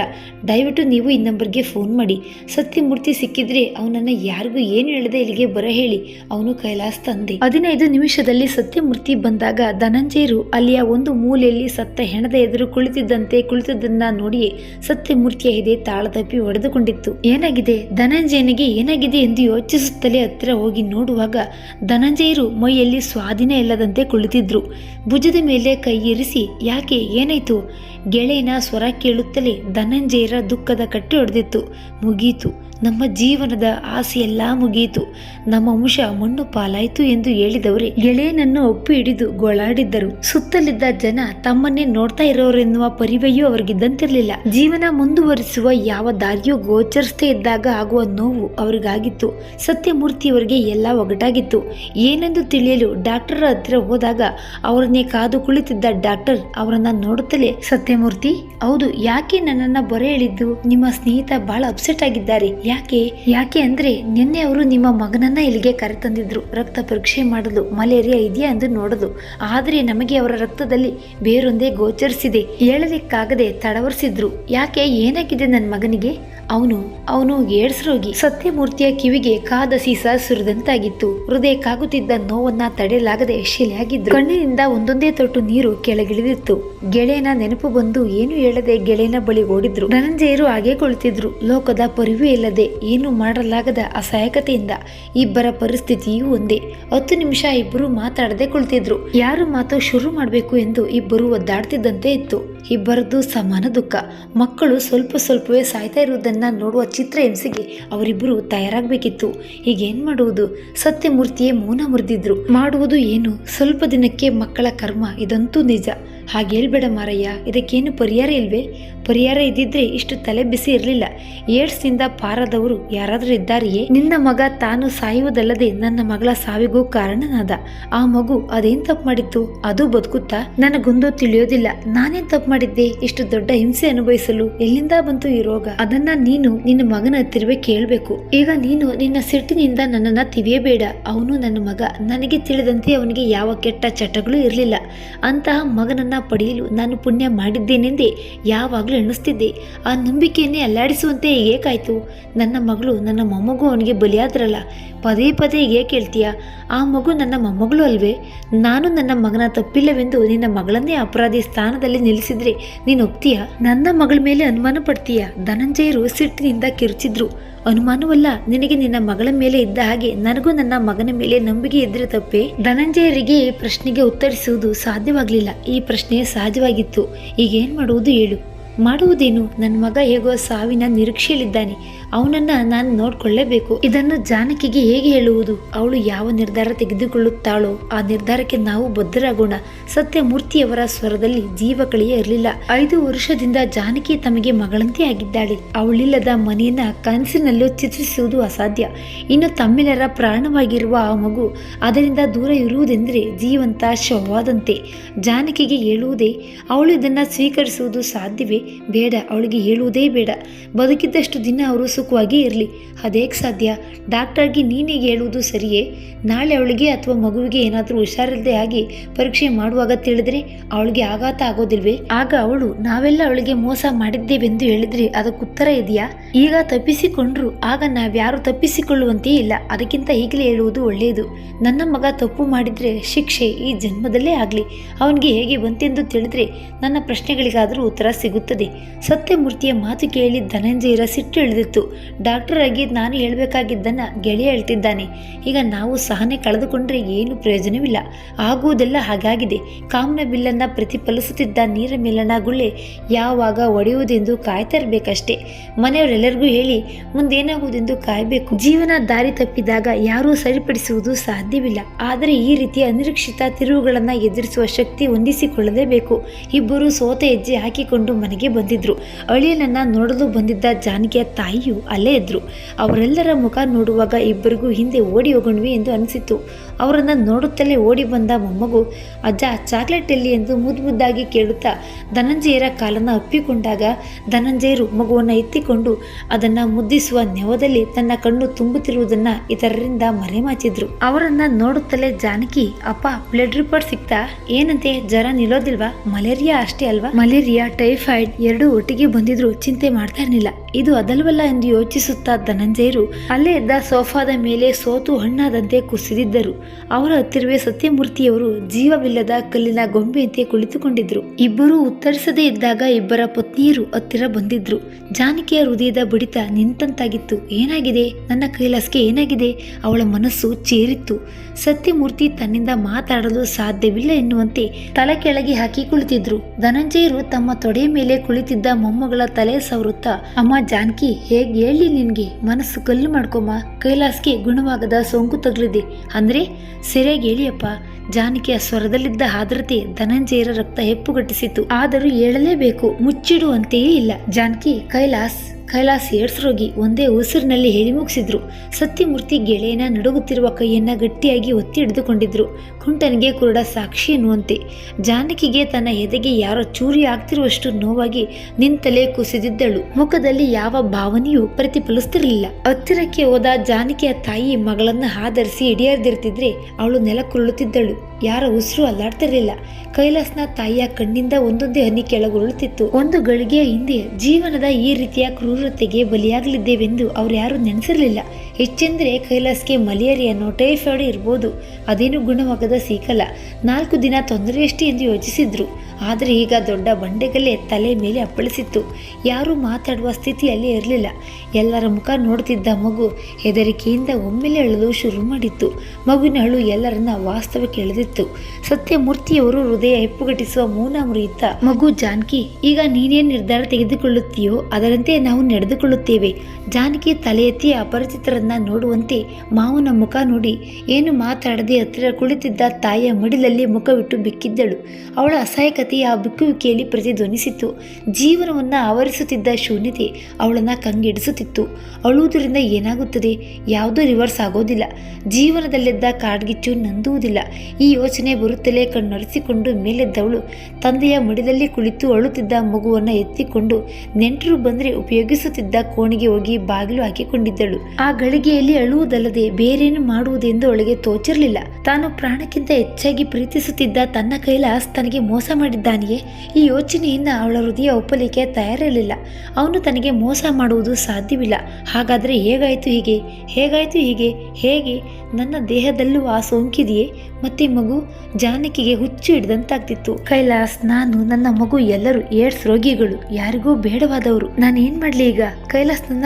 ದಯವಿಟ್ಟು ನೀವು ಈ ನಂಬರ್ಗೆ ಫೋನ್ ಮಾಡಿ. ಸತ್ಯಮೂರ್ತಿ ಸಿಕ್ಕಿದ್ರೆ ಅವನನ್ನು ಯಾರಿಗೂ ಏನು ಹೇಳದೆ ಇಲ್ಲಿಗೆ ಬರ ಹೇಳಿ. ಅವನು ಕೈಲಾಸ ತಂದೆ. ಹದಿನೈದು ನಿಮಿಷದಲ್ಲಿ ಸತ್ಯಮೂರ್ತಿ ಬಂದಾಗ ಧನಂಜಯರು ಅಲ್ಲಿಯ ಒಂದು ಮೂಲೆಯಲ್ಲಿ ಸತ್ತ ಹೆಣದ ಎದುರು ಕುಳಿತಿದ್ದಂತೆ ಕುಳಿತದನ್ನ ನೋಡಿಯೇ ಸತ್ಯಮೂರ್ತಿಯ ಎದೆ ತಾಳತಪ್ಪಿ ಹೊಡೆದುಕೊಂಡಿತ್ತು ಏನಾಗಿದೆ? ಧನಂಜಯನಿಗೆ ಏನಾಗಿದೆ? ಎಂದು ಯೋಚಿಸುತ್ತಲೇ ಹತ್ತಿರ ಹೋಗಿ ನೋಡುವಾಗ ಧನಂಜಯರು ಮೈಯಲ್ಲಿ ಸ್ವಾಧೀನ ಇಲ್ಲದಂತೆ ಕುಳಿತಿದ್ರು. ಭುಜದ ಮೇಲೆ ಕೈ ಇರಿಸಿ ಯಾಕೆ ಏನಾಯ್ತು? ಗೆಳೆಯನ ಸ್ವರ ಕೇಳುತ್ತಲೇ ಧನಂಜಯರ ದುಃಖದ ಕಟ್ಟಿ ಹೊಡೆದಿತ್ತು ಮುಗೀತು. ನಮ್ಮ ಜೀವನದ ಆಸೆಯೆಲ್ಲ ಮುಗಿಯಿತು. ನಮ್ಮ ವಂಶ ಮಣ್ಣು ಪಾಲಾಯಿತು ಎಂದು ಹೇಳಿದವರೇ. ಗೆಳೆಯನನ್ನು ಒಪ್ಪಿ ಹಿಡಿದು ಗೋಳಾಡಿದ್ದರು. ಸುತ್ತಲಿದ್ದ ಜನ ತಮ್ಮನ್ನೇ ನೋಡ್ತಾ ಇರೋರೆನ್ನುವ ಪರಿವೆಯೂ ಅವರಿಗಿದ್ದಂತಿರಲಿಲ್ಲ. ಜೀವನ ಮುಂದುವರಿಸುವ ಯಾವ ದಾರಿಯೂ ಗೋಚರಿಸದೇ ಇದ್ದಾಗ ಆಗುವ ನೋವು ಅವರಿಗಾಗಿತ್ತು. ಸತ್ಯಮೂರ್ತಿಯವರಿಗೆ ಎಲ್ಲ ಒಗಟಾಗಿತ್ತು. ಏನೆಂದು ತಿಳಿಯಲು ಡಾಕ್ಟರ್ ಹತ್ತಿರ ಹೋದಾಗ ಅವರನ್ನೇ ಕಾದು ಕುಳಿತಿದ್ದ ಡಾಕ್ಟರ್ ಅವರನ್ನ ನೋಡುತ್ತಲೇ, ಸತ್ಯಮೂರ್ತಿ, ಹೌದು, ಯಾಕೆ ನನ್ನನ್ನ ಬೊರೆ ಹೇಳಿದ್ದು ನಿಮ್ಮ ಸ್ನೇಹಿತ ಬಹಳ ಅಪ್ಸೆಟ್ ಆಗಿದ್ದಾರೆ? ಯಾಕೆ? ಯಾಕೆ ಅಂದ್ರೆ ನಿನ್ನೆ ಅವರು ನಿಮ್ಮ ಮಗನನ್ನ ಇಲ್ಲಿಗೆ ಕರೆತಂದಿದ್ರು. ರಕ್ತ ಪರೀಕ್ಷೆ ಮಾಡಲು ಮಲೇರಿಯಾ ಇದೆಯಾ ಎಂದು ನೋಡಲು ಆದ್ರೆ ನಮಗೆ ಅವರ ರಕ್ತದಲ್ಲಿ ಬೇರೊಂದೇ ಗೋಚರಿಸಿದೆ. ಹೇಳಲಿಕ್ಕಾಗದೆ ತಡವರಿಸಿದ್ರು. ಯಾಕೆ? ಏನಾಗಿದೆ ನನ್ನ ಮಗನಿಗೆ? ಅವನು ಅವನು ಏಡ್ಸ್ ರೋಗಿ. ಸತ್ಯಮೂರ್ತಿಯ ಕಿವಿಗೆ ಕಾದ ಸೀಸ ಸುರಿದಂತಾಗಿತ್ತು. ಹೃದಯಕ್ಕಾಗುತ್ತಿದ್ದ ನೋವನ್ನ ತಡೆಯಲಾಗದೆ ಶಿಲೆಯಾಗಿದ್ದು ಕಣ್ಣಿನಿಂದ ಒಂದೊಂದೇ ತೊಟ್ಟು ನೀರು ಕೆಳಗಿಳಿದಿತ್ತು. ಗೆಳೆಯನ ನೆನಪು ಬಂದು ಏನು ಹೇಳದೆ ಗೆಳೆಯನ ಬಳಿ ಓಡಿದ್ರು. ಧನಂಜಯರು ಹಾಗೆ ಕುಳಿತಿದ್ರು. ಲೋಕದ ಪರಿವೇ ಇಲ್ಲದೆ ಏನು ಮಾಡಲಾಗದ ಅಸಹಾಯಕತೆಯಿಂದ ಇಬ್ಬರ ಪರಿಸ್ಥಿತಿಯೂ ಒಂದೇ. ಹತ್ತು ನಿಮಿಷ ಇಬ್ಬರು ಮಾತಾಡದೆ ಕುಳಿತಿದ್ರು. ಯಾರು ಮಾತು ಶುರು ಮಾಡಬೇಕು ಎಂದು ಇಬ್ಬರು ಒದ್ದಾಡ್ತಿದ್ದಂತೆ ಇತ್ತು. ಇಬ್ಬರದ್ದು ಸಮಾನ ದುಃಖ. ಮಕ್ಕಳು ಸ್ವಲ್ಪ ಸ್ವಲ್ಪವೇ ಸಾಯ್ತಾ ಇರುವುದನ್ನ ನೋಡುವ ಚಿತ್ರ ಹಿಂಸೆಗೆ ಅವರಿಬ್ಬರು ತಯಾರಾಗಬೇಕಿತ್ತು. ಈಗೇನ್ ಮಾಡುವುದು? ಸತ್ಯಮೂರ್ತಿಯೇ ಮೌನ ಮುರಿದಿದ್ರು. ಮಾಡುವುದು ಏನು? ಸ್ವಲ್ಪ ದಿನಕ್ಕೆ ಮಕ್ಕಳ ಕರ್ಮ ಇದಂತೂ ನಿಜ. ಹಾಗೇಳ್ಬೇಡ ಮಾರಯ್ಯ, ಇದಕ್ಕೇನು ಪರಿಹಾರ ಇಲ್ವೇ? ಪರಿಹಾರ ಇದ್ದಿದ್ರೆ ಇಷ್ಟು ತಲೆ ಬಿಸಿ ಇರಲಿಲ್ಲ. ಏಡ್ಸ್ನಿಂದ ಪಾರಾದವರು ಯಾರಾದರೂ ಇದ್ದಾರೆಯೇ? ನಿನ್ನ ಮಗ ತಾನು ಸಾಯುವುದಲ್ಲದೆ ನನ್ನ ಮಗಳ ಸಾವಿಗೂ ಕಾರಣನಾದ. ಆ ಮಗು ಅದೇನ್ ತಪ್ಪು ಮಾಡಿತ್ತು ಅದು ಬದುಕುತ್ತಾ? ನನಗೊಂದು ತಿಳಿಯೋದಿಲ್ಲ. ನಾನೇನ್ ತಪ್ಪು ಮಾಡಿದ್ದೆ? ಇಷ್ಟು ದೊಡ್ಡ ಹಿಂಸೆ ಅನುಭವಿಸಲು ಎಲ್ಲಿಂದ ಬಂತು ಈ ರೋಗ? ಅದನ್ನ ನೀನು ನಿನ್ನ ಮಗನ ಹತ್ತಿರವೇ ಕೇಳಬೇಕು. ಈಗ ನೀನು ನಿನ್ನ ಸಿಟ್ಟಿನಿಂದ ನನ್ನನ್ನ ತಿವಿಯಬೇಡ. ಅವನು ನನ್ನ ಮಗ. ನನಗೆ ತಿಳಿದಂತೆ ಅವನಿಗೆ ಯಾವ ಕೆಟ್ಟ ಚಟಗಳು ಇರಲಿಲ್ಲ. ಅಂತಹ ಮಗನನ್ನ ಪಡೆಯಲು ನಾನು ಪುಣ್ಯ ಮಾಡಿದ್ದೇನೆಂದೇ ಯಾವಾಗಲೂ ಎಣಿಸ್ತಿದ್ದೆ. ಆ ನಂಬಿಕೆಯನ್ನೇ ಅಲ್ಲಾಡಿಸುವಂತೆ ಏಕಾಯ್ತು. ನನ್ನ ಮಗಳು ನನ್ನ ಮೊಮ್ಮಗು ಅವನಿಗೆ ಬಲಿಯಾದ್ರಲ್ಲ. ಪದೇ ಪದೇ ಏಕೆ ಹೇಳ್ತೀಯ? ಆ ಮಗು ನನ್ನ ಮೊಮ್ಮಗಳು ಅಲ್ವೇ? ನಾನು ನನ್ನ ಮಗನ ತಪ್ಪಿಲ್ಲವೆಂದು ನಿನ್ನ ಮಗಳನ್ನೇ ಅಪರಾಧಿ ಸ್ಥಾನದಲ್ಲಿ ನಿಲ್ಲಿಸಿದ್ರೆ ನೀನು ಒಪ್ತೀಯ? ನನ್ನ ಮಗಳ ಮೇಲೆ ಅನುಮಾನ ಪಡ್ತೀಯ? ಧನಂಜಯರು ಸಿಟ್ಟಿನಿಂದ ಕಿರುಚಿದ್ರು. ಅನುಮಾನವಲ್ಲ, ನಿನಗೆ ನಿನ್ನ ಮಗಳ ಮೇಲೆ ಇದ್ದ ಹಾಗೆ ನನಗೂ ನನ್ನ ಮಗನ ಮೇಲೆ ನಂಬಿಕೆ ಇದ್ರೆ ತಪ್ಪೇ? ಧನಂಜಯರಿಗೆ ಪ್ರಶ್ನೆಗೆ ಉತ್ತರಿಸುವುದು ಸಾಧ್ಯವಾಗಲಿಲ್ಲ. ಈ ಪ್ರಶ್ನೆ ಸಹಜವಾಗಿತ್ತು. ಈಗೇನು ಮಾಡುವುದು ಹೇಳು. ಮಾಡುವುದೇನು? ನನ್ನ ಮಗ ಹೇಗೋ ಸಾವಿನ ನಿರೀಕ್ಷೆಯಲ್ಲಿದ್ದಾನೆ. ಅವನನ್ನ ನಾನು ನೋಡ್ಕೊಳ್ಳೇಬೇಕು. ಇದನ್ನು ಜಾನಕಿಗೆ ಹೇಗೆ ಹೇಳುವುದು? ಅವಳು ಯಾವ ನಿರ್ಧಾರ ತೆಗೆದುಕೊಳ್ಳುತ್ತಾಳೋ ಆ ನಿರ್ಧಾರಕ್ಕೆ ನಾವು ಬದ್ಧರಾಗೋಣ. ಸತ್ಯಮೂರ್ತಿಯವರ ಸ್ವರದಲ್ಲಿ ಜೀವ ಕಳಿಯೇ ಇರಲಿಲ್ಲ. ಐದು ವರ್ಷದಿಂದ ಜಾನಕಿ ತಮಗೆ ಮಗಳಂತೆ ಆಗಿದ್ದಾಳೆ. ಅವಳಿಲ್ಲದ ಮನೆಯನ್ನ ಕನಸಿನಲ್ಲೂ ಚಿತ್ರಿಸುವುದು ಅಸಾಧ್ಯ. ಇನ್ನು ತಮ್ಮೆಲ್ಲರ ಪ್ರಾಣವಾಗಿರುವ ಆ ಮಗು ಅದರಿಂದ ದೂರ ಇರುವುದೆಂದರೆ ಜೀವಂತ ಶವವಾದಂತೆ. ಜಾನಕಿಗೆ ಹೇಳುವುದೇ, ಅವಳು ಇದನ್ನು ಸ್ವೀಕರಿಸುವುದು ಸಾಧ್ಯವೇ? ಬೇಡ, ಅವಳಿಗೆ ಹೇಳುವುದೇ ಬೇಡ. ಬದುಕಿದ್ದಷ್ಟು ದಿನ ಅವರು ಸುಖವಾಗಿ ಇರಲಿ. ಅದೇಗೆ ಸಾಧ್ಯ? ಡಾಕ್ಟರ್ಗೆ ನೀನೀಗ ಹೇಳುವುದು ಸರಿಯೇ? ನಾಳೆ ಅವಳಿಗೆ ಅಥವಾ ಮಗುವಿಗೆ ಏನಾದರೂ ಹುಷಾರಿಲ್ಲದೆ ಆಗಿ ಪರೀಕ್ಷೆ ಮಾಡುವಾಗ ತಿಳಿದ್ರೆ ಅವಳಿಗೆ ಆಘಾತ ಆಗೋದಿಲ್ವೇ? ಆಗ ಅವಳು, ನಾವೆಲ್ಲ ಅವಳಿಗೆ ಮೋಸ ಮಾಡಿದ್ದೇವೆಂದು ಹೇಳಿದ್ರೆ ಅದಕ್ಕೆ ಉತ್ತರ ಇದೆಯಾ? ಈಗ ತಪ್ಪಿಸಿಕೊಂಡ್ರು, ಆಗ ನಾವ್ಯಾರು ತಪ್ಪಿಸಿಕೊಳ್ಳುವಂತೆಯೇ ಇಲ್ಲ. ಅದಕ್ಕಿಂತ ಈಗಲೇ ಹೇಳುವುದು ಒಳ್ಳೆಯದು. ನನ್ನ ಮಗ ತಪ್ಪು ಮಾಡಿದ್ರೆ ಶಿಕ್ಷೆ ಈ ಜನ್ಮದಲ್ಲೇ ಆಗಲಿ. ಅವನಿಗೆ ಹೇಗೆ ಬಂತೆಂದು ತಿಳಿದ್ರೆ ನನ್ನ ಪ್ರಶ್ನೆಗಳಿಗಾದರೂ ಉತ್ತರ ಸಿಗುತ್ತದೆ. ಸತ್ಯಮೂರ್ತಿಯ ಮಾತು ಕೇಳಿ ಧನಂಜಯರ ಸಿಟ್ಟು ಇಳಿದಿತ್ತು. ಡಾಕ್ಟರ್ ಆಗಿ ನಾನು ಹೇಳಬೇಕಾಗಿದ್ದನ್ನು ಗೆಳೆಯ ಹೇಳ್ತಿದ್ದಾನೆ. ಈಗ ನಾವು ಸಹನೆ ಕಳೆದುಕೊಂಡ್ರೆ ಏನು ಪ್ರಯೋಜನವಿಲ್ಲ. ಆಗುವುದೆಲ್ಲ ಹಾಗಾಗಿದೆ. ಕಾಮನ ಬಿಲ್ಲನ್ನು ಪ್ರತಿಫಲಿಸುತ್ತಿದ್ದ ನೀರ ಮೇಲನ ಗುಳ್ಳೆ ಯಾವಾಗ ಒಡೆಯುವುದೆಂದು ಕಾಯ್ತಾ ಇರಬೇಕಷ್ಟೇ ಮನೆಯವರೆಲ್ಲರಿಗೂ ಹೇಳಿ, ಮುಂದೇನಾಗುವುದೆಂದು ಕಾಯಬೇಕು. ಜೀವನ ದಾರಿ ತಪ್ಪಿದಾಗ ಯಾರೂ ಸರಿಪಡಿಸುವುದು ಸಾಧ್ಯವಿಲ್ಲ. ಆದರೆ ಈ ರೀತಿಯ ಅನಿರೀಕ್ಷಿತ ತಿರುವುಗಳನ್ನು ಎದುರಿಸುವ ಶಕ್ತಿ ಹೊಂದಿಸಿಕೊಳ್ಳಲೇಬೇಕು. ಇಬ್ಬರು ಸೋತ ಹೆಜ್ಜೆ ಹಾಕಿಕೊಂಡು ಮನೆಗೆ ಬಂದಿದ್ರು. ಅಳಿಯನನ್ನ ನೋಡಲು ಬಂದಿದ್ದ ಜಾನಕಿಯ ತಾಯಿಯು ಅಲ್ಲೇ ಇದ್ದರು ಅವರೆಲ್ಲರ ಮುಖ ನೋಡುವಾಗ ಇಬ್ಬರಿಗೂ ಹಿಂದೆ ಓಡಿ ಹೋಗೋಣ್ವಿ ಎಂದು ಅನಿಸಿತು ಅವರನ್ನು ನೋಡುತ್ತಲೇ ಓಡಿ ಬಂದ ಮೊಮ್ಮಗು, ಅಜ್ಜ ಚಾಕ್ಲೇಟ್ ಎಲ್ಲಿ ಎಂದು ಮುದ್ದು ಮುದ್ದಾಗಿ ಕೇಳುತ್ತಾ ಧನಂಜಯರ ಕಾಲನ್ನು ಅಪ್ಪಿಕೊಂಡಾಗ ಧನಂಜಯರು ಮಗುವನ್ನು ಎತ್ತಿಕೊಂಡು ಅದನ್ನು ಮುದ್ದಿಸುವ ನೆವದಲ್ಲಿ ತನ್ನ ಕಣ್ಣು ತುಂಬುತ್ತಿರುವುದನ್ನು ಇತರರಿಂದ ಮರೆಮಾಚಿದ್ರು. ಅವರನ್ನು ನೋಡುತ್ತಲೇ ಜಾನಕಿ, ಅಪ್ಪ, ಬ್ಲಡ್ ರಿಪೋರ್ಟ್ ಸಿಗ್ತಾ ಏನಂತೆ? ಜ್ವರ ನಿಲ್ಲೋದಿಲ್ವಾ? ಮಲೇರಿಯಾ ಅಷ್ಟೇ ಅಲ್ವಾ? ಮಲೇರಿಯಾ, ಟೈಫಾಯ್ಡ್ ಎರಡೂ ಒಟ್ಟಿಗೆ ಬಂದಿದ್ರು ಚಿಂತೆ ಮಾಡ್ತಾ ಇರಲಿಲ್ಲ. ಇದು ಅದಲ್ವಲ್ಲ ಎಂದು ಯೋಚಿಸುತ್ತಾ ಧನಂಜಯರು ಅಲ್ಲೇ ಇದ್ದ ಸೋಫಾದ ಮೇಲೆ ಸೋತು ಹಣ್ಣಾದಂತೆ ಕುಸಿದಿದ್ದರು. ಅವರ ಹತ್ತಿರವೇ ಸತ್ಯಮೂರ್ತಿಯವರು ಜೀವವಿಲ್ಲದ ಕಲ್ಲಿನ ಗೊಂಬೆಯಂತೆ ಕುಳಿತುಕೊಂಡಿದ್ರು ಇಬ್ಬರೂ ಉತ್ತರಿಸದೇ ಇದ್ದಾಗ ಇಬ್ಬರ ಪತ್ನಿಯರು ಹತ್ತಿರ ಬಂದಿದ್ರು. ಜಾನಕಿಯ ಹೃದಯದ ಬಡಿತ ನಿಂತಂತಾಗಿತ್ತು. ಏನಾಗಿದೆ? ನನ್ನ ಕೈಲಾಸಕ್ಕೆ ಏನಾಗಿದೆ? ಅವಳ ಮನಸ್ಸು ಚೇರಿತ್ತು. ಸತ್ಯಮೂರ್ತಿ ತನ್ನಿಂದ ಮಾತಾಡಲು ಸಾಧ್ಯವಿಲ್ಲ ಎನ್ನುವಂತೆ ತಲೆ ಕೆಳಗೆ ಹಾಕಿ ಕುಳಿತಿದ್ರು. ಧನಂಜಯರು ತಮ್ಮ ತೊಡೆಯ ಮೇಲೆ ಕುಳಿತಿದ್ದ ಮೊಮ್ಮಗಳ ತಲೆ ಸವರುತ್ತಾ, ಅಮ್ಮ ಜಾನಕಿ, ಹೇಗ್ ಹೇಳಿ ನಿನ್ಗೆ? ಮನಸ್ಸು ಕಲ್ಲು ಮಾಡ್ಕೊಮ್ಮ. ಕೈಲಾಸ್ಗೆ ಗುಣವಾಗದ ಸೋಂಕು ತಗಲಿದೆ. ಅಂದ್ರೆ, ಸೆರೆಗೆ ಹೇಳಿಯಪ್ಪ ಜಾನಕಿಯ ಸ್ವರದಲ್ಲಿದ್ದ ಆದ್ರತೆ ಧನಂಜಯರ ರಕ್ತ ಹೆಪ್ಪುಗಟ್ಟಿಸಿತು ಆದರೂ ಹೇಳಲೇಬೇಕು. ಮುಚ್ಚಿಡುವಂತೆಯೇ ಇಲ್ಲ. ಜಾನಕಿ, ಕೈಲಾಸ್ ಕೈಲಾಸ್ ಏಡ್ಸ್ರೋಗಿ ಒಂದೇ ಉಸಿರಿನಲ್ಲಿ ಹೆಲಿಮುಗಿಸಿದ್ರು ಸತ್ಯಮೂರ್ತಿ ಗೆಳೆಯನ ನಡುಗುತ್ತಿರುವ ಕೈಯನ್ನ ಗಟ್ಟಿಯಾಗಿ ಒತ್ತಿ ಹಿಡಿದುಕೊಂಡಿದ್ರು ಕುಂಟನಿಗೆ ಕುರುಡ ಸಾಕ್ಷಿ ಎನ್ನುವಂತೆ. ಜಾನಕಿಗೆ ತನ್ನ ಎದೆಗೆ ಯಾರೋ ಚೂರಿ ಆಗ್ತಿರುವಷ್ಟು ನೋವಾಗಿ ನಿಂತಲೇ ಕುಸಿದಿದ್ದಳು. ಮುಖದಲ್ಲಿ ಯಾವ ಭಾವನೆಯೂ ಪ್ರತಿಫಲಿಸ್ತಿರಲಿಲ್ಲ. ಹತ್ತಿರಕ್ಕೆ ಹೋದ ಜಾನಕಿಯ ತಾಯಿ ಮಗಳನ್ನ ಆಧರಿಸಿ ಹಿಡಿಯದಿರ್ತಿದ್ರೆ ಅವಳು ನೆಲಕ್ಕುರುಳುತ್ತಿದ್ದಳು. ಯಾರ ಉಸಿರು ಅಲ್ಲಾಡ್ತಿರಲಿಲ್ಲ. ಕೈಲಾಸ್ನ ತಾಯಿಯ ಕಣ್ಣಿಂದ ಒಂದೊಂದೇ ಹನಿ ಕೆಳಗುರುಳುತ್ತಿತ್ತು. ಒಂದು ಗಳಿಗೆಯ ಹಿಂದೆ ಜೀವನದ ಈ ರೀತಿಯ ಕ್ರೂರತೆಗೆ ಬಲಿಯಾಗಲಿದ್ದೇವೆಂದು ಅವರು ಯಾರು ನೆನೆಸಿರಲಿಲ್ಲ. ಹೆಚ್ಚೆಂದರೆ ಕೈಲಾಸ್ಗೆ ಮಲೇರಿಯಾನೋ ಟೈಫಾಯ್ಡ್ ಇರ್ಬೋದು. ಅದೇನು ಗುಣವಾಗದ ಸೀಕಲ್ಲ ನಾಲ್ಕು ದಿನ ತೊಂದರೆಯಷ್ಟೇ ಎಂದು ಯೋಚಿಸಿದ್ರು. ಆದರೆ ಈಗ ದೊಡ್ಡ ಬಂಡೆಗಲ್ಲೇ ತಲೆ ಮೇಲೆ ಅಪ್ಪಳಿಸಿತ್ತು. ಯಾರೂ ಮಾತಾಡುವ ಸ್ಥಿತಿಯಲ್ಲಿ ಇರಲಿಲ್ಲ. ಎಲ್ಲರ ಮುಖ ನೋಡ್ತಿದ್ದ ಮಗು ಹೆದರಿಕೆಯಿಂದ ಒಮ್ಮೆಲೆ ಅಳಲು ಶುರು ಮಾಡಿತ್ತು. ಮಗುವಿನ ಅಳು ಎಲ್ಲರನ್ನ ವಾಸ್ತವಕ್ಕೆ ಎಳೆದಿತ್ತು. ಸತ್ಯಮೂರ್ತಿಯವರು ಹೃದಯ ಹೆಪ್ಪುಗಟ್ಟಿಸುವ ಮೂನ ಮುರಿಯುತ್ತ, ಮಗು ಜಾನ್ಕಿ, ಈಗ ನೀನೇನು ನಿರ್ಧಾರ ತೆಗೆದುಕೊಳ್ಳುತ್ತೀಯೋ, ಅದರಂತೆ ನಾವು ನಡೆದುಕೊಳ್ಳುತ್ತೇವೆ. ಜಾನಕಿ ತಲೆ ಎತ್ತಿ ಅಪರಿಚಿತರನ್ನ ನೋಡುವಂತೆ ಮಾವನ ಮುಖ ನೋಡಿ, ಏನು ಮಾತಾಡದೆ ಹತ್ತಿರ ಕುಳಿತಿದ್ದ ತಾಯಿಯ ಮಡಿಲಲ್ಲಿ ಮುಖವಿಟ್ಟು ಬಿಕ್ಕಿದ್ದಳು. ಅವಳ ಅಸಹಾಯಕತೆಯ ಆ ಬಿಕ್ಕುವಿಕೆಯಲ್ಲಿ ಪ್ರತಿಧ್ವನಿಸಿತ್ತು. ಜೀವನವನ್ನ ಆವರಿಸುತ್ತಿದ್ದ ಶೂನ್ಯತೆ ಅವಳನ್ನ ಕಂಗೆಡಿಸುತ್ತಿತ್ತು. ಅಳುವುದರಿಂದ ಏನಾಗುತ್ತದೆ? ಯಾವುದೂ ರಿವರ್ಸ್ ಆಗೋದಿಲ್ಲ. ಜೀವನದಲ್ಲಿದ್ದ ಕಾಡ್ಗಿಚ್ಚು ನಂದುವುದಿಲ್ಲ. ಈ ಯೋಚನೆ ಬರುತ್ತಲೇ ಕಣ್ಣೊರೆಸಿಕೊಂಡು ಮೇಲೆದ್ದವಳು ತಂದೆಯ ಮಡಿಲಲ್ಲಿ ಕುಳಿತು ಅಳುತ್ತಿದ್ದ ಮಗುವನ್ನು ಎತ್ತಿಕೊಂಡು ನೆಂಟರು ಬಂದರೆ ಉಪಯೋಗಿಸುತ್ತಿದ್ದ ಕೋಣೆಗೆ ಹೋಗಿ ಬಾಗಿಲು ಹಾಕಿಕೊಂಡಿದ್ದಳು. ಆ ಗಳಿಗೆಯಲ್ಲಿ ಅಳುವುದಲ್ಲದೆ ಬೇರೇನು ಮಾಡುವುದೆಂದು ಅವಳಿಗೆ ತೋಚಿರಲಿಲ್ಲ. ತಾನು ಪ್ರಾಣಕ್ಕಿಂತ ಹೆಚ್ಚಾಗಿ ಪ್ರೀತಿಸುತ್ತಿದ್ದ ತನ್ನ ಕೈಲಾಸ್ ತನಗೆ ಮೋಸ ಮಾಡಿದ್ದಾನೆಯೇ? ಈ ಯೋಚನೆಯಿಂದ ಅವಳ ಹೃದಯ ಒಪ್ಪಲಿಕ್ಕೆ ತಯಾರಿರಲಿಲ್ಲ. ಅವನು ತನಗೆ ಮೋಸ ಮಾಡುವುದು ಸಾಧ್ಯವಿಲ್ಲ. ಹಾಗಾದರೆ ಹೇಗಾಯಿತು ಹೀಗೆ? ಹೇಗಾಯಿತು ಹೀಗೆ? ಹೇಗೆ? ನನ್ನ ದೇಹದಲ್ಲೂ ಆ ಸೋಂಕಿದೆಯೇ? ಮತ್ತೆ ಮಗು ಜಾನಕಿಗೆ ಹುಚ್ಚು ಹಿಡಿದಂತಾಗ್ತಿತ್ತು. ಕೈಲಾಸ್, ನಾನು, ನನ್ನ ಮಗು ಎಲ್ಲರೂ ಏಡ್ಸ್ ರೋಗಿಗಳು. ಯಾರಿಗೂ ಬೇಡವಾದವರು. ನಾನು ಏನ್ ಮಾಡ್ಲಿ? ಈಗ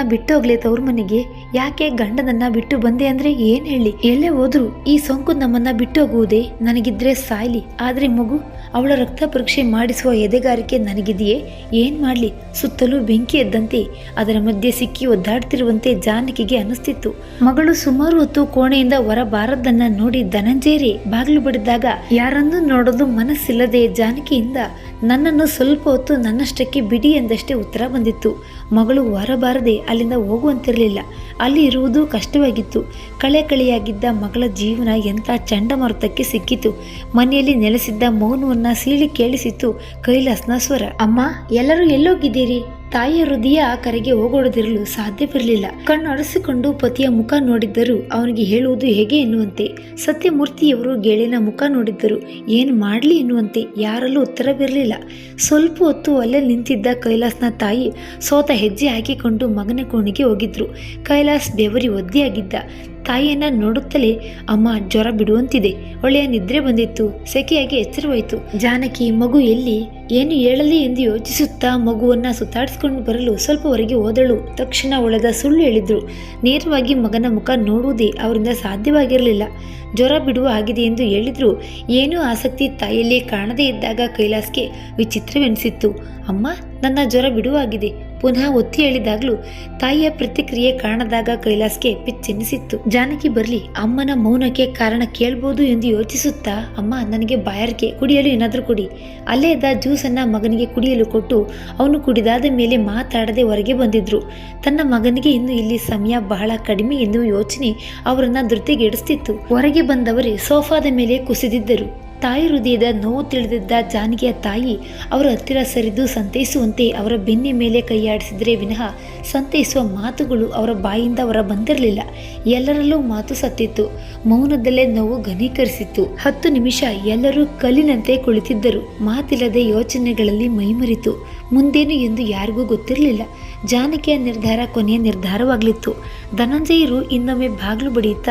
ಬಿಟ್ಟು ಹೋಗ್ಲಿ ತವ್ರ ಮನೆಗೆ. ಯಾಕೆ ಗಂಡನನ್ನ ಬಿಟ್ಟು ಬಂದೆ ಅಂದ್ರೆ ಏನ್ ಹೇಳಿ? ಎಲ್ಲೇ ಹೋದ್ರು ಈ ಸೋಂಕು ನಮ್ಮನ್ನ ಬಿಟ್ಟು ಹೋಗುವುದೇ ನನಗಿದ್ರೆ ಸಾಯ್ಲಿ. ಆದ್ರೆ ಮಗು ಅವಳ ರಕ್ತ ಪರೀಕ್ಷೆ ಮಾಡಿಸುವ ಎದೆಗಾರಿಕೆ ನನಗಿದೆಯೇ? ಏನು ಮಾಡಲಿ? ಸುತ್ತಲೂ ಬೆಂಕಿ ಎದ್ದಂತೆ, ಅದರ ಮಧ್ಯೆ ಸಿಕ್ಕಿ ಒದ್ದಾಡ್ತಿರುವಂತೆ ಜಾನಕಿಗೆ ಅನಿಸ್ತಿತ್ತು ಮಗಳು ಸುಮಾರು ಹೊತ್ತು ಕೋಣೆಯಿಂದ ಹೊರಬಾರದನ್ನ ನೋಡಿ ಧನಂಜೇರಿ ಬಾಗಿಲು ಬಡಿದಾಗ, ಯಾರನ್ನು ನೋಡೋದು ಮನಸ್ಸಿಲ್ಲದೆ ಜಾನಕಿಯಿಂದ, ನನ್ನನ್ನು ಸ್ವಲ್ಪ ಹೊತ್ತು ನನ್ನಷ್ಟಕ್ಕೆ ಬಿಡಿ ಎಂದಷ್ಟೇ ಉತ್ತರ ಬಂದಿತ್ತು. ಮಗಳು ಹೊರಬಾರದೆ ಅಲ್ಲಿಂದ ಹೋಗುವಂತಿರಲಿಲ್ಲ. ಅಲ್ಲಿ ಇರುವುದು ಕಷ್ಟವಾಗಿತ್ತು. ಕಳೆ ಕಳೆಯಾಗಿದ್ದ ಮಗಳ ಜೀವನ ಎಂಥ ಚಂಡಮಾರುತಕ್ಕೆ ಸಿಕ್ಕಿತು. ಮನೆಯಲ್ಲಿ ನೆಲೆಸಿದ್ದ ಮೌನವನ್ನ ಸೀಳಿ ಕೇಳಿಸಿತ್ತು, ಕೈಲಾಸ್ನ ಸ್ವರ, ಅಮ್ಮ, ಎಲ್ಲರೂ ಎಲ್ಲೋಗಿದ್ದೀರಿ? ತಾಯಿಯ ಹೃದಯ ಕರೆಗೆ ಹೋಗೋಡದಿರಲು ಸಾಧ್ಯವಿರಲಿಲ್ಲ. ಕಣ್ಣು ಅರಸಿಕೊಂಡು ಪತಿಯ ಮುಖ ನೋಡಿದ್ದರು ಅವನಿಗೆ ಹೇಳುವುದು ಹೇಗೆ ಎನ್ನುವಂತೆ. ಸತ್ಯಮೂರ್ತಿಯವರು ಗೆಳೆಯನ ಮುಖ ನೋಡಿದ್ದರು. ಏನು ಮಾಡಲಿ ಎನ್ನುವಂತೆ, ಯಾರಲ್ಲೂ ಉತ್ತರವಿರಲಿಲ್ಲ. ಸ್ವಲ್ಪ ಹೊತ್ತು ಅಲ್ಲೇ ನಿಂತಿದ್ದ ಕೈಲಾಸ್ನ ತಾಯಿ ಸೋತ ಹೆಜ್ಜೆ ಹಾಕಿಕೊಂಡು ಮಗನ ಕೋಣೆಗೆ ಹೋಗಿದ್ರು. ಕೈಲಾಸ್ ಬೆವರಿ ಒದ್ದೆಯಾಗಿದ್ದ ತಾಯಿಯನ್ನ ನೋಡುತ್ತಲೇ ಅಮ್ಮ ಜ್ವರ ಬಿಡುವಂತಿದೆ. ಒಳ್ಳೆಯ ನಿದ್ರೆ ಬಂದಿತ್ತು. ಸೆಕೆಯಾಗಿ ಎಚ್ಚರವಾಯಿತು. ಜಾನಕಿ ಮಗು ಎಲ್ಲಿ? ಏನು ಹೇಳಲಿ ಎಂದು ಯೋಚಿಸುತ್ತಾ ಮಗುವನ್ನು ಸುತ್ತಾಡಿಸ್ಕೊಂಡು ಬರಲು ಸ್ವಲ್ಪ ಹೊರಗೆ ಹೋದಳು. ತಕ್ಷಣ ಒಳಗ ಸುಳ್ಳು ಹೇಳಿದ್ರು ನೇರವಾಗಿ ಮಗನ ಮುಖ ನೋಡುವುದೇ ಅವರಿಂದ ಸಾಧ್ಯವಾಗಿರಲಿಲ್ಲ. ಜ್ವರ ಬಿಡುವ ಆಗಿದೆ ಎಂದು ಹೇಳಿದ್ರು. ಏನೂ ಆಸಕ್ತಿ ತಾಯಿಯಲ್ಲಿ ಕಾಣದೇ ಇದ್ದಾಗ ಕೈಲಾಸ್ಗೆ ವಿಚಿತ್ರವೆನಿಸಿತ್ತು. ಅಮ್ಮ, ನನ್ನ ಜ್ವರ ಬಿಡುವಾಗಿದೆ. ಪುನಃ ಒತ್ತಿ ಹೇಳಿದಾಗಲೂ ತಾಯಿಯ ಪ್ರತಿಕ್ರಿಯೆ ಕಾಣದಾಗ ಕೈಲಾಸ್ಗೆ ಪಿಚ್ಚೆನಿಸಿತ್ತು. ಜಾನಕಿ ಬರಲಿ, ಅಮ್ಮನ ಮೌನಕ್ಕೆ ಕಾರಣ ಕೇಳ್ಬೋದು ಎಂದು ಯೋಚಿಸುತ್ತಾ, ಅಮ್ಮ, ನನಗೆ ಬಾಯಾರಿಕೆ ಕುಡಿಯಲು ಏನಾದರೂ ಕೊಡಿ. ಅಲ್ಲೇ ಇದ್ದ ಜ್ಯೂಸನ್ನ ಮಗನಿಗೆ ಕುಡಿಯಲು ಕೊಟ್ಟು ಅವನು ಕುಡಿದಾದ ಮೇಲೆ ಮಾತಾಡದೆ ಹೊರಗೆ ಬಂದಿದ್ರು. ತನ್ನ ಮಗನಿಗೆ ಇನ್ನು ಇಲ್ಲಿ ಸಮಯ ಬಹಳ ಕಡಿಮೆ ಎನ್ನುವ ಯೋಚನೆ ಅವರನ್ನ ಧೃತಿಗೆಡಿಸ್ತಿತ್ತು. ಹೊರಗೆ ಬಂದವರೇ ಸೋಫಾದ ಮೇಲೆ ಕುಸಿದಿದ್ದರು. ತಾಯಿ ಹೃದಯದ ನೋವು ತಿಳಿದಿದ್ದ ಜಾನಕಿಯ ತಾಯಿ ಅವರ ಹತ್ತಿರ ಸರಿದು ಸಂತೈಸುವಂತೆ ಅವರ ಬೆನ್ನಿ ಮೇಲೆ ಕೈಯಾಡಿಸಿದರೆ ವಿನಃ ಸಂತೈಸುವ ಮಾತುಗಳು ಅವರ ಬಾಯಿಂದ ಹೊರ ಬಂದಿರಲಿಲ್ಲ. ಎಲ್ಲರಲ್ಲೂ ಮಾತು ಸತ್ತಿತ್ತು. ಮೌನದಲ್ಲೇ ನೋವು ಘನೀಕರಿಸಿತ್ತು. ಹತ್ತು ನಿಮಿಷ ಎಲ್ಲರೂ ಕಲ್ಲಿನಂತೆ ಕುಳಿತಿದ್ದರು. ಮಾತಿಲ್ಲದೆ ಯೋಚನೆಗಳಲ್ಲಿ ಮೈಮರಿತು. ಮುಂದೇನು ಎಂದು ಯಾರಿಗೂ ಗೊತ್ತಿರಲಿಲ್ಲ. ಜಾನಕಿಯ ನಿರ್ಧಾರ ಕೊನೆಯ ನಿರ್ಧಾರವಾಗಲಿತ್ತು. ಧನಂಜಯರು ಇನ್ನೊಮ್ಮೆ ಬಾಗಿಲು ಬಡಿಯುತ್ತಾ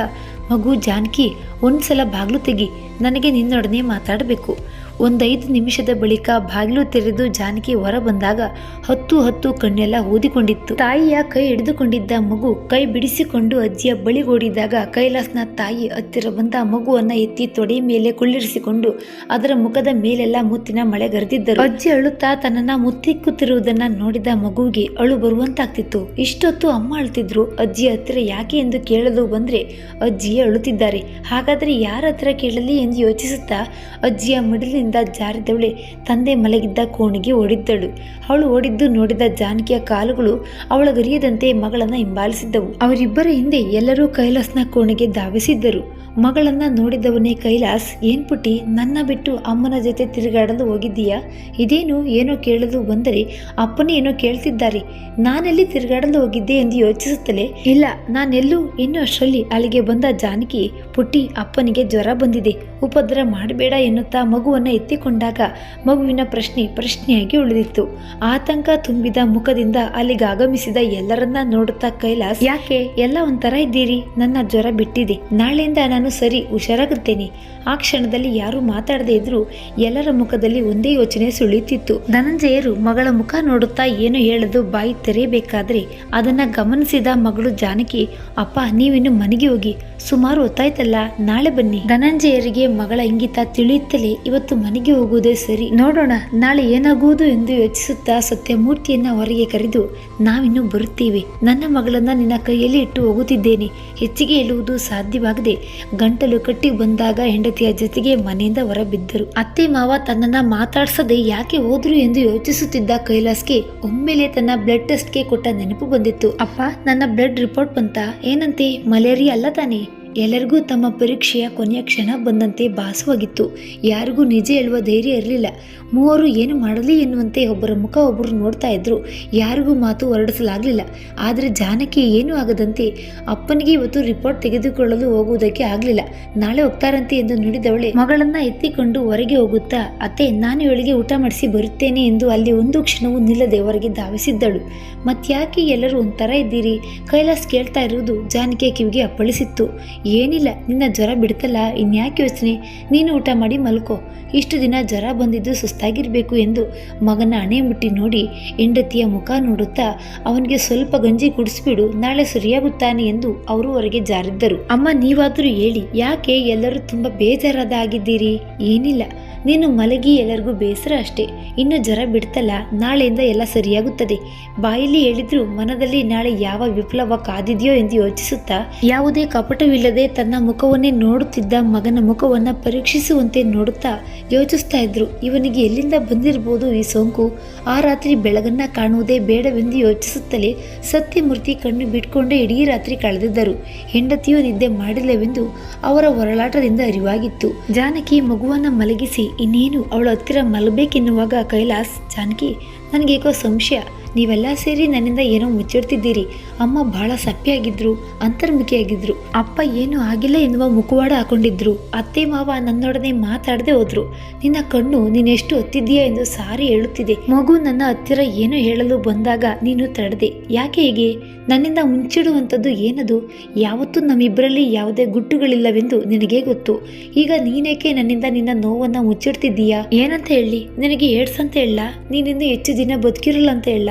ಮಗು ಜಾನಕಿ ಒಂದ್ಸಲ ಬಾಗ್ಲು ತೆಗಿ ನನಗೆ ನಿನ್ನೊಡನೆ ಮಾತಾಡಬೇಕು. ಒಂದೈದು ನಿಮಿಷದ ಬಳಿಕ ಬಾಗಿಲು ತೆರೆದು ಜಾನಕಿ ಹೊರ ಬಂದಾಗ ಹತ್ತು ಹತ್ತು ಕಣ್ಣೆಲ್ಲ ಊದಿಕೊಂಡಿತ್ತು. ತಾಯಿಯ ಕೈ ಹಿಡಿದುಕೊಂಡಿದ್ದ ಮಗು ಕೈ ಬಿಡಿಸಿಕೊಂಡು ಅಜ್ಜಿಯ ಬಳಿಗೋಡಿದಾಗ ಕೈಲಾಸ್ನ ತಾಯಿ ಹತ್ತಿರ ಬಂದ ಮಗುವನ್ನ ಎತ್ತಿ ತೊಡೆ ಮೇಲೆ ಕುಳ್ಳಿರಿಸಿಕೊಂಡು ಅದರ ಮುಖದ ಮೇಲೆಲ್ಲ ಮುತ್ತಿನ ಮಳೆ ಗರೆದಿದ್ದರು. ಅಜ್ಜಿ ಅಳುತ್ತಾ ತನ್ನನ್ನ ಮುತ್ತಿಕ್ಕುತ್ತಿರುವುದನ್ನ ನೋಡಿದ ಮಗುವಿಗೆ ಅಳು ಬರುವಂತಾಗ್ತಿತ್ತು. ಇಷ್ಟೊತ್ತು ಅಮ್ಮ ಅಳ್ತಿದ್ರು. ಅಜ್ಜಿ ಹತ್ತಿರ ಯಾಕೆ ಎಂದು ಕೇಳಲು ಬಂದ್ರೆ ಅಜ್ಜಿಯೇ ಅಳುತ್ತಿದ್ದಾರೆ. ಹಾಗಾದ್ರೆ ಯಾರ ಹತ್ರ ಕೇಳಲಿ ಎಂದು ಯೋಚಿಸುತ್ತಾ ಅಜ್ಜಿಯ ಮಡಿಲಿನಿಂದ ಮೆಟ್ಟಿಲಿನಿಂದ ಜಾರಿದವಳೆ ತಂದೆ ಮಲಗಿದ್ದ ಕೋಣೆಗೆ ಓಡಿದ್ದಳು. ಅವಳು ಓಡಿದ್ದು ನೋಡಿದ ಜಾನಕಿಯ ಕಾಲುಗಳು ಅವಳ ಗರಿಯದಂತೆ ಮಗಳನ್ನ ಹಿಂಬಾಲಿಸಿದ್ದವು. ಅವರಿಬ್ಬರ ಹಿಂದೆ ಎಲ್ಲರೂ ಕೈಲಾಸ್ನ ಕೋಣೆಗೆ ಧಾವಿಸಿದ್ದರು. ಮಗಳನ್ನ ನೋಡಿದವನೇ ಕೈಲಾಸ್, ಏನ್ ಪುಟ್ಟಿ, ನನ್ನ ಬಿಟ್ಟು ಅಮ್ಮನ ಜೊತೆ ತಿರುಗಾಡಲು ಹೋಗಿದ್ದೀಯಾ? ಇದೇನು ಏನೋ ಕೇಳಲು ಬಂದರೆ ಅಪ್ಪನೇ ಏನೋ ಕೇಳ್ತಿದ್ದಾರೆ. ನಾನೆಲ್ಲಿ ತಿರುಗಾಡಲು ಹೋಗಿದ್ದೆ ಎಂದು ಯೋಚಿಸುತ್ತಲೇ, ಇಲ್ಲ, ನಾನೆಲ್ಲೂ ಇನ್ನೂ ಅಷ್ಟರಲ್ಲಿ ಅಲ್ಲಿಗೆ ಬಂದ ಜಾನಕಿ, ಪುಟ್ಟಿ ಅಪ್ಪನಿಗೆ ಜ್ವರ ಬಂದಿದೆ. ಉಪದ್ರ ಮಾಡಬೇಡ ಎನ್ನುತ್ತಾ ಮಗುವನ್ನ ಎತ್ತಿಕೊಂಡಾಗ ಮಗುವಿನ ಪ್ರಶ್ನೆ ಪ್ರಶ್ನೆಯಾಗಿ ಉಳಿದಿತ್ತು. ಆತಂಕ ತುಂಬಿದ ಮುಖದಿಂದ ಅಲ್ಲಿಗೆ ಆಗಮಿಸಿದ ಎಲ್ಲರನ್ನ ನೋಡುತ್ತಾ ಕೈಲಾಸ್, ಯಾಕೆ, ಎಲ್ಲ ಒಂಥರ ಇದ್ದೀರಿ? ನನ್ನ ಜ್ವರ ಬಿಟ್ಟಿದೆ. ನಾಳೆಯಿಂದ ಸರಿ ಹುಷಾರಾಗುತ್ತೇನೆ ಆ ಕ್ಷಣದಲ್ಲಿ ಯಾರು ಮಾತಾಡದೇ ಇದ್ರು ಎಲ್ಲರ ಮುಖದಲ್ಲಿ ಒಂದೇ ಯೋಚನೆ ಸುಳಿಯುತ್ತಿತ್ತು. ಧನಂಜಯರು ಮಗಳ ಮುಖ ನೋಡುತ್ತಾ ಏನು ಹೇಳದು ಬಾಯಿ ತೆರೆಯಬೇಕಾದ್ರೆ ಅದನ್ನ ಗಮನಿಸಿದ ಮಗಳು ಜಾನಕಿ, ಅಪ್ಪ, ನೀವಿನ್ನು ಮನೆಗೆ ಹೋಗಿ. ಸುಮಾರು ಹೊತ್ತಾಯ್ತಲ್ಲ, ನಾಳೆ ಬನ್ನಿ. ಧನಂಜಯರಿಗೆ ಮಗಳ ಇಂಗಿತ ತಿಳಿಯುತ್ತಲೇ ಇವತ್ತು ಮನೆಗೆ ಹೋಗುವುದೇ ಸರಿ. ನೋಡೋಣ, ನಾಳೆ ಏನಾಗುವುದು ಎಂದು ಯೋಚಿಸುತ್ತಾ ಸತ್ಯಮೂರ್ತಿಯನ್ನ ಹೊರಗೆ ಕರೆದು, ನಾವಿನ್ನು ಬರುತ್ತೇವೆ. ನನ್ನ ಮಗಳನ್ನ ನಿನ್ನ ಕೈಯಲ್ಲಿ ಇಟ್ಟು ಹೋಗುತ್ತಿದ್ದೇನೆ. ಹೆಚ್ಚಿಗೆ ಹೇಳುವುದು ಸಾಧ್ಯವಾಗದೆ ಗಂಟಲು ಕಟ್ಟಿ ಬಂದಾಗ ಹೆಂಡತಿಯ ಜೊತೆಗೆ ಮನೆಯಿಂದ ಹೊರಬಿದ್ದರು. ಅತ್ತೆ ಮಾವ ತನ್ನನ್ನ ಮಾತಾಡ್ಸದೆ ಯಾಕೆ ಹೋದ್ರು ಎಂದು ಯೋಚಿಸುತ್ತಿದ್ದ ಕೈಲಾಸ್ಗೆ ಒಮ್ಮೆಲೆ ತನ್ನ ಬ್ಲಡ್ ಟೆಸ್ಟ್ಗೆ ಕೊಟ್ಟ ನೆನಪು ಬಂದಿತ್ತು. ಅಪ್ಪ, ನನ್ನ ಬ್ಲಡ್ ರಿಪೋರ್ಟ್ ಬಂತ? ಏನಂತೆ? ಮಲೇರಿಯಾ ಅಲ್ಲ ತಾನೇ? ಎಲ್ಲರಿಗೂ ತಮ್ಮ ಪರೀಕ್ಷೆಯ ಕೊನೆಯ ಕ್ಷಣ ಬಂದಂತೆ ಭಾಸವಾಗಿತ್ತು. ಯಾರಿಗೂ ನಿಜ ಹೇಳುವ ಧೈರ್ಯ ಇರಲಿಲ್ಲ. ಮೂವರು ಏನು ಮಾಡಲಿ ಎನ್ನುವಂತೆ ಒಬ್ಬರ ಮುಖ ಒಬ್ಬರು ನೋಡ್ತಾ ಇದ್ರು. ಯಾರಿಗೂ ಮಾತು ಹೊರಡಿಸಲಾಗಲಿಲ್ಲ. ಆದರೆ ಜಾನಕಿ ಏನೂ ಆಗದಂತೆ ಅಪ್ಪನಿಗೆ ಇವತ್ತು ರಿಪೋರ್ಟ್ ತೆಗೆದುಕೊಳ್ಳಲು ಹೋಗುವುದಕ್ಕೆ ಆಗಲಿಲ್ಲ. ನಾಳೆ ಹೋಗ್ತಾರಂತೆ ಎಂದು ನುಡಿದವಳೆ, ಮಗಳನ್ನ ಎತ್ತಿಕೊಂಡು ಹೊರಗೆ ಹೋಗುತ್ತಾ, ಅತ್ತೆ, ನಾನು ಇವಳಿಗೆ ಊಟ ಮಾಡಿಸಿ ಬರುತ್ತೇನೆ ಎಂದು ಅಲ್ಲಿ ಒಂದು ಕ್ಷಣವೂ ನಿಲ್ಲದೆ ಹೊರಗೆ ಧಾವಿಸಿದ್ದಳು. ಯಾಕೆ ಎಲ್ಲರೂ ಒಂಥರ ಇದ್ದೀರಿ? ಕೈಲಾಸ್ ಕೇಳ್ತಾ ಇರುವುದು ಜಾನಕಿಯ ಕಿವಿಗೆ ಅಪ್ಪಳಿಸಿತ್ತು. ಏನಿಲ್ಲ, ನಿನ್ನ ಜ್ವರ ಬಿಡ್ತಲ್ಲ, ಇನ್ಯಾಕೆ ಯೋಚನೆ? ನೀನು ಊಟ ಮಾಡಿ ಮಲ್ಕೋ. ಇಷ್ಟು ದಿನ ಜ್ವರ ಬಂದಿದ್ದು ಸುಸ್ತಾಗಿರಬೇಕು ಎಂದು ಮಗನ ಹಣೆ ಮುಟ್ಟಿ ನೋಡಿ ಹೆಂಡತಿಯ ಮುಖ ನೋಡುತ್ತಾ ಅವನಿಗೆ ಸ್ವಲ್ಪ ಗಂಜಿ ಕುಡಿಸ್ಬಿಡು, ನಾಳೆ ಸರಿಯಾಗುತ್ತಾನೆ ಎಂದು ಅವರು ಹೊರಗೆ ಜಾರಿದ್ದರು. ಅಮ್ಮ, ನೀವಾದರೂ ಹೇಳಿ, ಯಾಕೆ ಎಲ್ಲರೂ ತುಂಬ ಬೇಜಾರಾದ ಆಗಿದ್ದೀರಿ ಏನಿಲ್ಲ. ನೀನು ಮಲಗಿ ಎಲ್ಲರಿಗೂ ಬೇಸರ ಅಷ್ಟೇ. ಇನ್ನು ಜ್ವರ ಬಿಡ್ತಲ್ಲ, ನಾಳೆಯಿಂದ ಎಲ್ಲ ಸರಿಯಾಗುತ್ತದೆ. ಬಾಯಲ್ಲಿ ಹೇಳಿದ್ರು, ಮನದಲ್ಲಿ ನಾಳೆ ಯಾವ ವಿಫಲವ ಕಾದಿದೆಯೋ ಎಂದು ಯೋಚಿಸುತ್ತಾ, ಯಾವುದೇ ಕಪಟವಿಲ್ಲದೆ ತನ್ನ ಮುಖವನ್ನೇ ನೋಡುತ್ತಿದ್ದ ಮಗನ ಮುಖವನ್ನ ಪರೀಕ್ಷಿಸುವಂತೆ ನೋಡುತ್ತಾ ಯೋಚಿಸ್ತಾ ಇದ್ರು. ಇವನಿಗೆ ಎಲ್ಲಿಂದ ಬಂದಿರಬಹುದು ಈ ಸೋಂಕು? ಆ ರಾತ್ರಿ ಬೆಳಗನ್ನ ಕಾಣುವುದೇ ಬೇಡವೆಂದು ಯೋಚಿಸುತ್ತಲೇ ಸತ್ಯಮೂರ್ತಿ ಕಣ್ಣು ಬಿಟ್ಕೊಂಡೇ ಇಡೀ ರಾತ್ರಿ ಕಳೆದಿದ್ದರು. ಹೆಂಡತಿಯೂ ನಿದ್ದೆ ಮಾಡಿಲ್ಲವೆಂದು ಅವರ ಹೊರಳಾಟದಿಂದ ಅರಿವಾಗಿತ್ತು. ಜಾನಕಿ ಮಗುವನ್ನ ಮಲಗಿಸಿ ಇನ್ನೇನು ಅವಳ ಹತ್ತಿರ ಮಲಗಬೇಕೆನ್ನುವಾಗ ಕೈಲಾಸ್ ಜಾನಕಿ ನನಗೇಕೋ ಸಂಶಯ. ನೀವೆಲ್ಲ ಸೇರಿ ನನ್ನಿಂದ ಏನೋ ಮುಚ್ಚಿಡ್ತಿದ್ದೀರಿ. ಅಮ್ಮ ಬಹಳ ಸಪ್ಪೆಯಾಗಿದ್ರು, ಅಂತರ್ಮುಖಿಯಾಗಿದ್ರು. ಅಪ್ಪ ಏನೂ ಆಗಿಲ್ಲ ಎನ್ನುವ ಮುಖವಾಡ ಹಾಕೊಂಡಿದ್ರು. ಅತ್ತೆ ಮಾವ ನನ್ನೊಡನೆ ಮಾತಾಡದೆ ಹೋದ್ರು. ನಿನ್ನ ಕಣ್ಣು ನೀನೆಷ್ಟು ಹೊತ್ತಿದ್ದೀಯಾ ಎಂದು ಸಾರಿ ಹೇಳುತ್ತಿದೆ. ಮಗು ನನ್ನ ಹತ್ತಿರ ಏನು ಹೇಳಲು ಬಂದಾಗ ನೀನು ತಡೆದೆ. ಯಾಕೆ ಹೀಗೆ? ನನ್ನಿಂದ ಮುಂಚಿಡುವಂಥದ್ದು ಏನದು? ಯಾವತ್ತೂ ನಮ್ಮಿಬ್ಬರಲ್ಲಿ ಯಾವುದೇ ಗುಟ್ಟುಗಳಿಲ್ಲವೆಂದು ನಿನಗೆ ಗೊತ್ತು. ಈಗ ನೀನೇಕೆ ನನ್ನಿಂದ ನಿನ್ನ ನೋವನ್ನು ಮುಚ್ಚಿಡ್ತಿದ್ದೀಯಾ? ಏನಂತ ಹೇಳಿ? ನಿನಗೆ ಏಡ್ಸ್ ಅಂತ ಹೇಳ ನೀನಿನ್ನು ಹೆಚ್ಚು ದಿನ ಬದುಕಿರಲ್ಲ ಅಂತ ಹೇಳ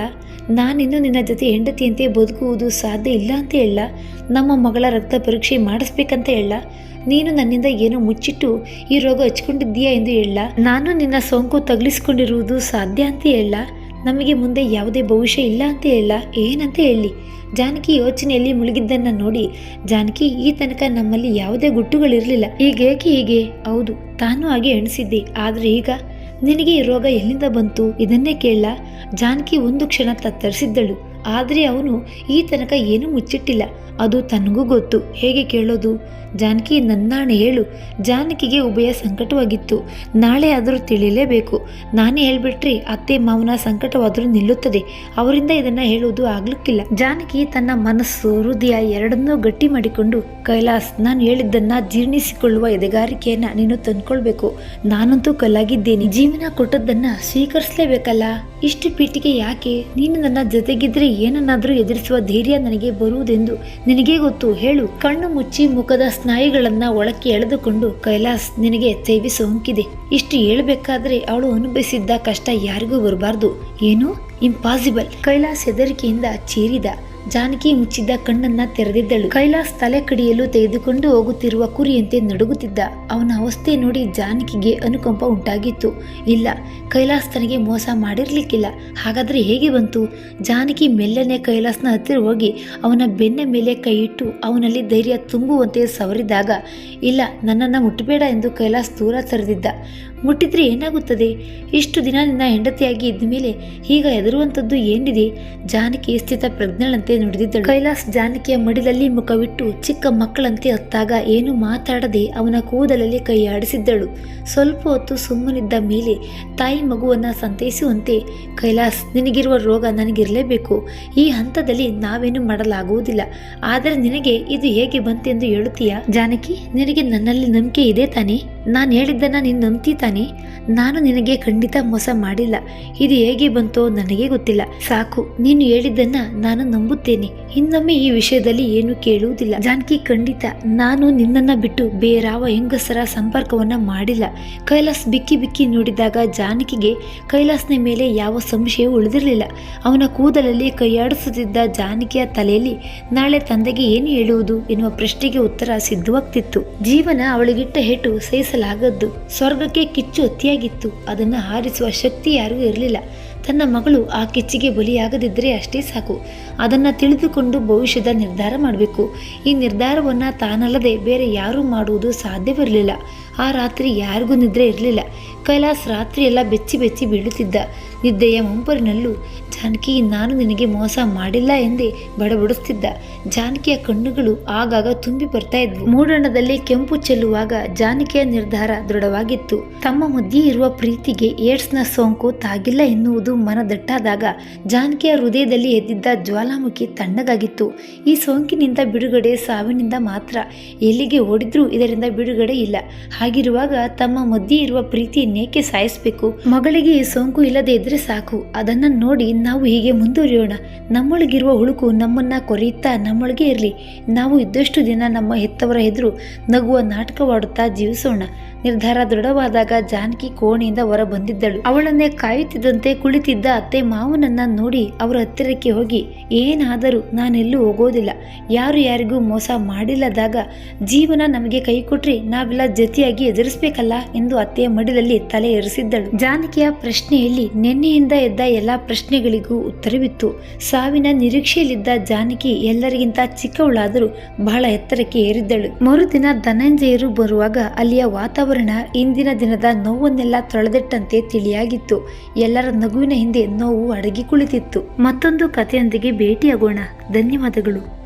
ನಾನಿನ್ನು ನಿನ್ನ ಜೊತೆ ಹೆಂಡತಿಯಂತೆ ಬದುಕುವುದು ಸಾಧ್ಯ ಇಲ್ಲ ಅಂತ ಹೇಳ. ನಮ್ಮ ಮಗಳ ರಕ್ತ ಪರೀಕ್ಷೆ ಮಾಡಿಸ್ಬೇಕಂತ ಹೇಳ. ನೀನು ನನ್ನಿಂದ ಏನೋ ಮುಚ್ಚಿಟ್ಟು ಈ ರೋಗ ಹಚ್ಕೊಂಡಿದ್ದೀಯಾ ಎಂದು ಹೇಳ. ನಾನು ನಿನ್ನ ಸೋಂಕು ತಗಲಿಸ್ಕೊಂಡಿರುವುದು ಸಾಧ್ಯ ಅಂತ ಹೇಳ. ನಮಗೆ ಮುಂದೆ ಯಾವುದೇ ಭವಿಷ್ಯ ಇಲ್ಲ ಅಂತ ಹೇಳ. ಏನಂತ ಹೇಳಿ? ಜಾನಕಿ ಯೋಚನೆಯಲ್ಲಿ ಮುಳುಗಿದ್ದನ್ನು ನೋಡಿ ಜಾನಕಿ, ಈ ತನಕ ನಮ್ಮಲ್ಲಿ ಯಾವುದೇ ಗುಟ್ಟುಗಳಿರಲಿಲ್ಲ. ಈಗೇಕೆ ಹೀಗೆ? ಹೌದು, ತಾನು ಹಾಗೆ ಎಣಿಸಿದ್ದೆ. ಆದರೆ ಈಗ ನಿನಗೆ ಈ ರೋಗ ಎಲ್ಲಿಂದ ಬಂತು? ಇದನ್ನೇ ಕೇಳ ಜಾನಕಿ ಒಂದು ಕ್ಷಣ ತತ್ತರಿಸಿದ್ದಳು. ಆದರೆ ಅವನು ಈ ತನಕ ಏನೂ ಮುಚ್ಚಿಟ್ಟಿಲ್ಲ. ಅದು ತನಗೂ ಗೊತ್ತು. ಹೇಗೆ ಕೇಳೋದು? ಜಾನಕಿ ನನ್ನಾಣೆ ಹೇಳು. ಜಾನಕಿಗೆ ಉಭಯ ಸಂಕಟವಾಗಿತ್ತು. ನಾಳೆ ಆದರೂ ತಿಳಿಯಲೇಬೇಕು. ನಾನೇ ಹೇಳ್ಬಿಟ್ರಿ ಅತ್ತೆ ಮಾವನ ಸಂಕಟವಾದರೂ ನಿಲ್ಲುತ್ತದೆ. ಅವರಿಂದ ಇದನ್ನ ಹೇಳುವುದು ಆಗ್ಲಿಕ್ಕಿಲ್ಲ. ಜಾನಕಿ ತನ್ನ ಮನಸ್ಸು ಹೃದಯ ಎರಡನ್ನೂ ಗಟ್ಟಿ ಮಾಡಿಕೊಂಡು, ಕೈಲಾಸ್, ನಾನು ಹೇಳಿದ್ದನ್ನ ಜೀರ್ಣಿಸಿಕೊಳ್ಳುವ ಎದೆಗಾರಿಕೆಯನ್ನ ನೀನು ತಂದ್ಕೊಳ್ಬೇಕು. ನಾನಂತೂ ಕಲ್ಲಾಗಿದ್ದೇನೆ. ಜೀವನ ಕೊಟ್ಟದ್ದನ್ನ ಸ್ವೀಕರಿಸಲೇಬೇಕಲ್ಲ? ಇಷ್ಟು ಪೀಠಿಗೆ ಯಾಕೆ? ನೀನು ನನ್ನ ಜೊತೆಗಿದ್ರೆ ಏನನ್ನಾದರೂ ಎದುರಿಸುವ ಧೈರ್ಯ ನನಗೆ ಬರುವುದೆಂದು. ನಿನಗೆ ಗೊತ್ತು, ಹೇಳು. ಕಣ್ಣು ಮುಚ್ಚಿ ಮುಖದ ಸ್ನಾಯುಗಳನ್ನ ಒಳಕ್ಕೆ ಎಳೆದುಕೊಂಡು ಕೈಲಾಸ್ ನಿನಗೆ ಸೇವಿ ಸೋಂಕಿದೆ ಇಷ್ಟು ಹೇಳ್ಬೇಕಾದ್ರೆ ಅವಳು ಅನುಭವಿಸಿದ್ದ ಕಷ್ಟ ಯಾರಿಗೂ ಬರಬಾರ್ದು. ಏನು? ಇಂಪಾಸಿಬಲ್ ಕೈಲಾಸ್ ಹೆದರಿಕೆಯಿಂದ ಚೀರಿದ. ಜಾನಕಿ ಮುಚ್ಚಿದ್ದ ಕಣ್ಣನ್ನ ತೆರೆದಿದ್ದಳು. ಕೈಲಾಸ್ ತಲೆ ಕಡಿಯಲು ತೆಗೆದುಕೊಂಡು ಹೋಗುತ್ತಿರುವ ಕುರಿಯಂತೆ ನಡುಗುತ್ತಿದ್ದ. ಅವನ ಅವಸ್ಥೆ ನೋಡಿ ಜಾನಕಿಗೆ ಅನುಕಂಪ ಉಂಟಾಗಿತ್ತು. ಇಲ್ಲ, ಕೈಲಾಸ್ ತನಗೆ ಮೋಸ ಮಾಡಿರ್ಲಿಕ್ಕಿಲ್ಲ. ಹಾಗಾದ್ರೆ ಹೇಗೆ ಬಂತು? ಜಾನಕಿ ಮೆಲ್ಲನೆ ಕೈಲಾಸ್ನ ಹತ್ತಿರ ಹೋಗಿ ಅವನ ಬೆನ್ನ ಮೇಲೆ ಕೈ ಇಟ್ಟು ಅವನಲ್ಲಿ ಧೈರ್ಯ ತುಂಬುವಂತೆ ಸವರಿದಾಗ, ಇಲ್ಲ, ನನ್ನನ್ನು ಮುಟ್ಟಬೇಡ ಎಂದು ಕೈಲಾಸ್ ದೂರ ಸರಿದಿದ್ದ ಮುಟ್ಟಿದ್ರೆ ಏನಾಗುತ್ತದೆ? ಇಷ್ಟು ದಿನ ನಿನ್ನ ಹೆಂಡತಿಯಾಗಿ ಇದ್ದ ಮೇಲೆ ಈಗ ಹೆದರುವಂಥದ್ದು ಏನಿದೆ? ಜಾನಕಿ ಸ್ಥಿತ ಪ್ರಜ್ಞಳಂತೆ ನುಡಿದಿದ್ದಳು. ಕೈಲಾಸ್ ಜಾನಕಿಯ ಮಡಿಲಲ್ಲಿ ಮುಖವಿಟ್ಟು ಚಿಕ್ಕ ಮಕ್ಕಳಂತೆ ಹೊತ್ತಾಗ ಏನು ಮಾತಾಡದೆ ಅವನ ಕೂದಲಲ್ಲಿ ಕೈಯಾಡಿಸಿದ್ದಳು. ಸ್ವಲ್ಪ ಹೊತ್ತು ಸುಮ್ಮನಿದ್ದ ಮೇಲೆ ತಾಯಿ ಮಗುವನ್ನು ಸಂತೈಸುವಂತೆ, ಕೈಲಾಸ್, ನಿನಗಿರುವ ರೋಗ ನನಗಿರಲೇಬೇಕು. ಈ ಹಂತದಲ್ಲಿ ನಾವೇನು ಮಾಡಲಾಗುವುದಿಲ್ಲ. ಆದರೆ ನಿನಗೆ ಇದು ಹೇಗೆ ಬಂತೆಂದು ಹೇಳುತ್ತೀಯಾ? ಜಾನಕಿ, ನಿನಗೆ ನನ್ನಲ್ಲಿ ನಂಬಿಕೆ ಇದೆ ತಾನೇ? ನಾನು ಹೇಳಿದ್ದನ್ನು ನೀನು ನಂಬ್ತಿದ್ದಾನೆ ನಾನು ನಿನಗೆ ಖಂಡಿತ ಮೋಸ ಮಾಡಿಲ್ಲ. ಇದು ಹೇಗೆ ಬಂತೋ ನನಗೆ ಗೊತ್ತಿಲ್ಲ. ಸಾಕು, ನೀನು ಹೇಳಿದ್ದನ್ನ ನಾನು ನಂಬುತ್ತೇನೆ. ಇನ್ನೊಮ್ಮೆ ಈ ವಿಷಯದಲ್ಲಿ ಏನು ಕೇಳುವುದಿಲ್ಲ. ಜಾನಕಿ, ಖಂಡಿತ, ನಾನು ನಿನ್ನನ್ನ ಬಿಟ್ಟು ಬೇರಾವ ಹೆಂಗಸರ ಸಂಪರ್ಕವನ್ನ ಮಾಡಿಲ್ಲ. ಕೈಲಾಸ್ ಬಿಕ್ಕಿ ಬಿಕ್ಕಿ ನೋಡಿದಾಗ ಜಾನಕಿಗೆ ಕೈಲಾಸ್ನ ಮೇಲೆ ಯಾವ ಸಂಶಯವೂ ಉಳಿದಿರಲಿಲ್ಲ. ಅವನ ಕೂದಲಲ್ಲಿ ಕೈಯಾಡಿಸುತ್ತಿದ್ದ ಜಾನಕಿಯ ತಲೆಯಲ್ಲಿ ನಾಳೆ ತಂದೆಗೆ ಏನು ಹೇಳುವುದು ಎನ್ನುವ ಪ್ರಶ್ನೆಗೆ ಉತ್ತರ ಸಿದ್ಧವಾಗ್ತಿತ್ತು. ಜೀವನ ಅವಳಿಗಿಟ್ಟ ಹೇಟು ಸಹಿಸಲಾಗದ್ದು. ಸ್ವರ್ಗಕ್ಕೆ ಕಿಚ್ಚು ಅತಿಯಾಗಿತ್ತು. ಅದನ್ನು ಹಾರಿಸುವ ಶಕ್ತಿ ಯಾರಿಗೂ ಇರಲಿಲ್ಲ. ತನ್ನ ಮಗಳು ಆ ಕಿಚ್ಚಿಗೆ ಬಲಿಯಾಗದಿದ್ದರೆ ಅಷ್ಟೇ ಸಾಕು. ಅದನ್ನು ತಿಳಿದುಕೊಂಡು ಭವಿಷ್ಯದ ನಿರ್ಧಾರ ಮಾಡಬೇಕು. ಈ ನಿರ್ಧಾರವನ್ನು ತಾನಲ್ಲದೆ ಬೇರೆ ಯಾರೂ ಮಾಡುವುದು ಸಾಧ್ಯವಿರಲಿಲ್ಲ. ಆ ರಾತ್ರಿ ಯಾರಿಗೂ ನಿದ್ರೆ ಇರಲಿಲ್ಲ. ಕೈಲಾಸ್ ರಾತ್ರಿಯೆಲ್ಲ ಬೆಚ್ಚಿ ಬೆಚ್ಚಿ ಬೀಳುತ್ತಿದ್ದ. ನಿದ್ದೆಯ ಮುಂಪರಿನಲ್ಲೂ ಜಾನಕಿ, ನಾನು ನಿನಗೆ ಮೋಸ ಮಾಡಿಲ್ಲ ಎಂದೇ ಬಡಬಡಿಸ್ತಿದ್ದ. ಜಾನಕಿಯ ಕಣ್ಣುಗಳು ಆಗಾಗ ತುಂಬಿ ಬರ್ತಾ ಇದ್ವು. ಮೂಡಣದಲ್ಲಿ ಕೆಂಪು ಚೆಲ್ಲುವಾಗ ಜಾನಕಿಯ ನಿರ್ಧಾರ ದೃಢವಾಗಿತ್ತು. ತಮ್ಮ ಮಧ್ಯೆ ಇರುವ ಪ್ರೀತಿಗೆ ಏಡ್ಸ್ನ ಸೋಂಕು ತಾಗಿಲ್ಲ ಎನ್ನುವುದು ಮನದಟ್ಟಾದಾಗ ಜಾನಕಿಯ ಹೃದಯದಲ್ಲಿ ಎದ್ದಿದ್ದ ಜ್ವಾಲಾಮುಖಿ ತಣ್ಣಗಾಗಿತ್ತು. ಈ ಸೋಂಕಿನಿಂದ ಬಿಡುಗಡೆ ಸಾವಿನಿಂದ ಮಾತ್ರ. ಎಲ್ಲಿಗೆ ಓಡಿದ್ರೂ ಇದರಿಂದ ಬಿಡುಗಡೆ ಇಲ್ಲ. ಹಾಗಿರುವಾಗ ತಮ್ಮ ಮಧ್ಯೆ ಇರುವ ಪ್ರೀತಿಯನ್ನೇಕೆ ಸಾಯಿಸಬೇಕು? ಮಗಳಿಗೆ ಸೋಂಕು ಇಲ್ಲದೆ ಇದ್ರೆ ಸಾಕು. ಅದನ್ನ ನೋಡಿ ನಾವು ಹೀಗೆ ಮುಂದುವರಿಯೋಣ. ನಮ್ಮೊಳಗಿರುವ ಹುಳುಕು ನಮ್ಮನ್ನ ಕೊರೆಯುತ್ತಾ ನಮ್ಮೊಳಗೆ ಇರಲಿ. ನಾವು ಇದ್ದಷ್ಟು ದಿನ ನಮ್ಮ ಹೆತ್ತವರ ಎದುರು ನಗುವ ನಾಟಕವಾಡುತ್ತಾ ಜೀವಿಸೋಣ. ನಿರ್ಧಾರ ದೃಢವಾದಾಗ ಜಾನಕಿ ಕೋಣೆಯಿಂದ ಹೊರ ಬಂದಿದ್ದಳು ಅವಳನ್ನೇ ಕಾಯುತ್ತಿದ್ದಂತೆ ಕುಳಿತಿದ್ದ ಅತ್ತೆ ಮಾವನನ್ನ ನೋಡಿ ಅವರ ಹತ್ತಿರಕ್ಕೆ ಹೋಗಿ, ಏನಾದರೂ ನಾನೆಲ್ಲೂ ಹೋಗೋದಿಲ್ಲ. ಯಾರು ಯಾರಿಗೂ ಮೋಸ ಮಾಡಿಲ್ಲದಾಗ ಜೀವನ ನಮಗೆ ಕೈ ಕೊಟ್ರಿ ನಾವೆಲ್ಲ ಜತಿಯಾಗಿ ಎದುರಿಸಬೇಕಲ್ಲ ಎಂದು ಅತ್ತೆಯ ಮಡಿಲಲ್ಲಿ ತಲೆ ಎರಿಸಿದ್ದಳು. ಜಾನಕಿಯ ಪ್ರಶ್ನೆಯಲ್ಲಿ ನಿನ್ನೆಯಿಂದ ಎದ್ದ ಎಲ್ಲಾ ಪ್ರಶ್ನೆಗಳಿಗೂ ಉತ್ತರವಿತ್ತು. ಸಾವಿನ ನಿರೀಕ್ಷೆಯಲ್ಲಿದ್ದ ಜಾನಕಿ ಎಲ್ಲರಿಗಿಂತ ಚಿಕ್ಕವಳಾದರೂ ಬಹಳ ಎತ್ತರಕ್ಕೆ ಏರಿದ್ದಳು. ಮರುದಿನ ಧನಂಜಯರು ಬರುವಾಗ ಅಲ್ಲಿಯ ವಾತಾವರಣ ಇಂದಿನ ದಿನದ ನೋವನ್ನೆಲ್ಲ ತೊಳೆದಿಟ್ಟಂತೆ ತಿಳಿಯಾಗಿತ್ತು. ಎಲ್ಲರ ನಗುವಿನ ಹಿಂದೆ ನೋವು ಅಡಗಿ ಕುಳಿತಿತ್ತು. ಮತ್ತೊಂದು ಕಥೆಯೊಂದಿಗೆ ಭೇಟಿಯಾಗೋಣ. ಧನ್ಯವಾದಗಳು.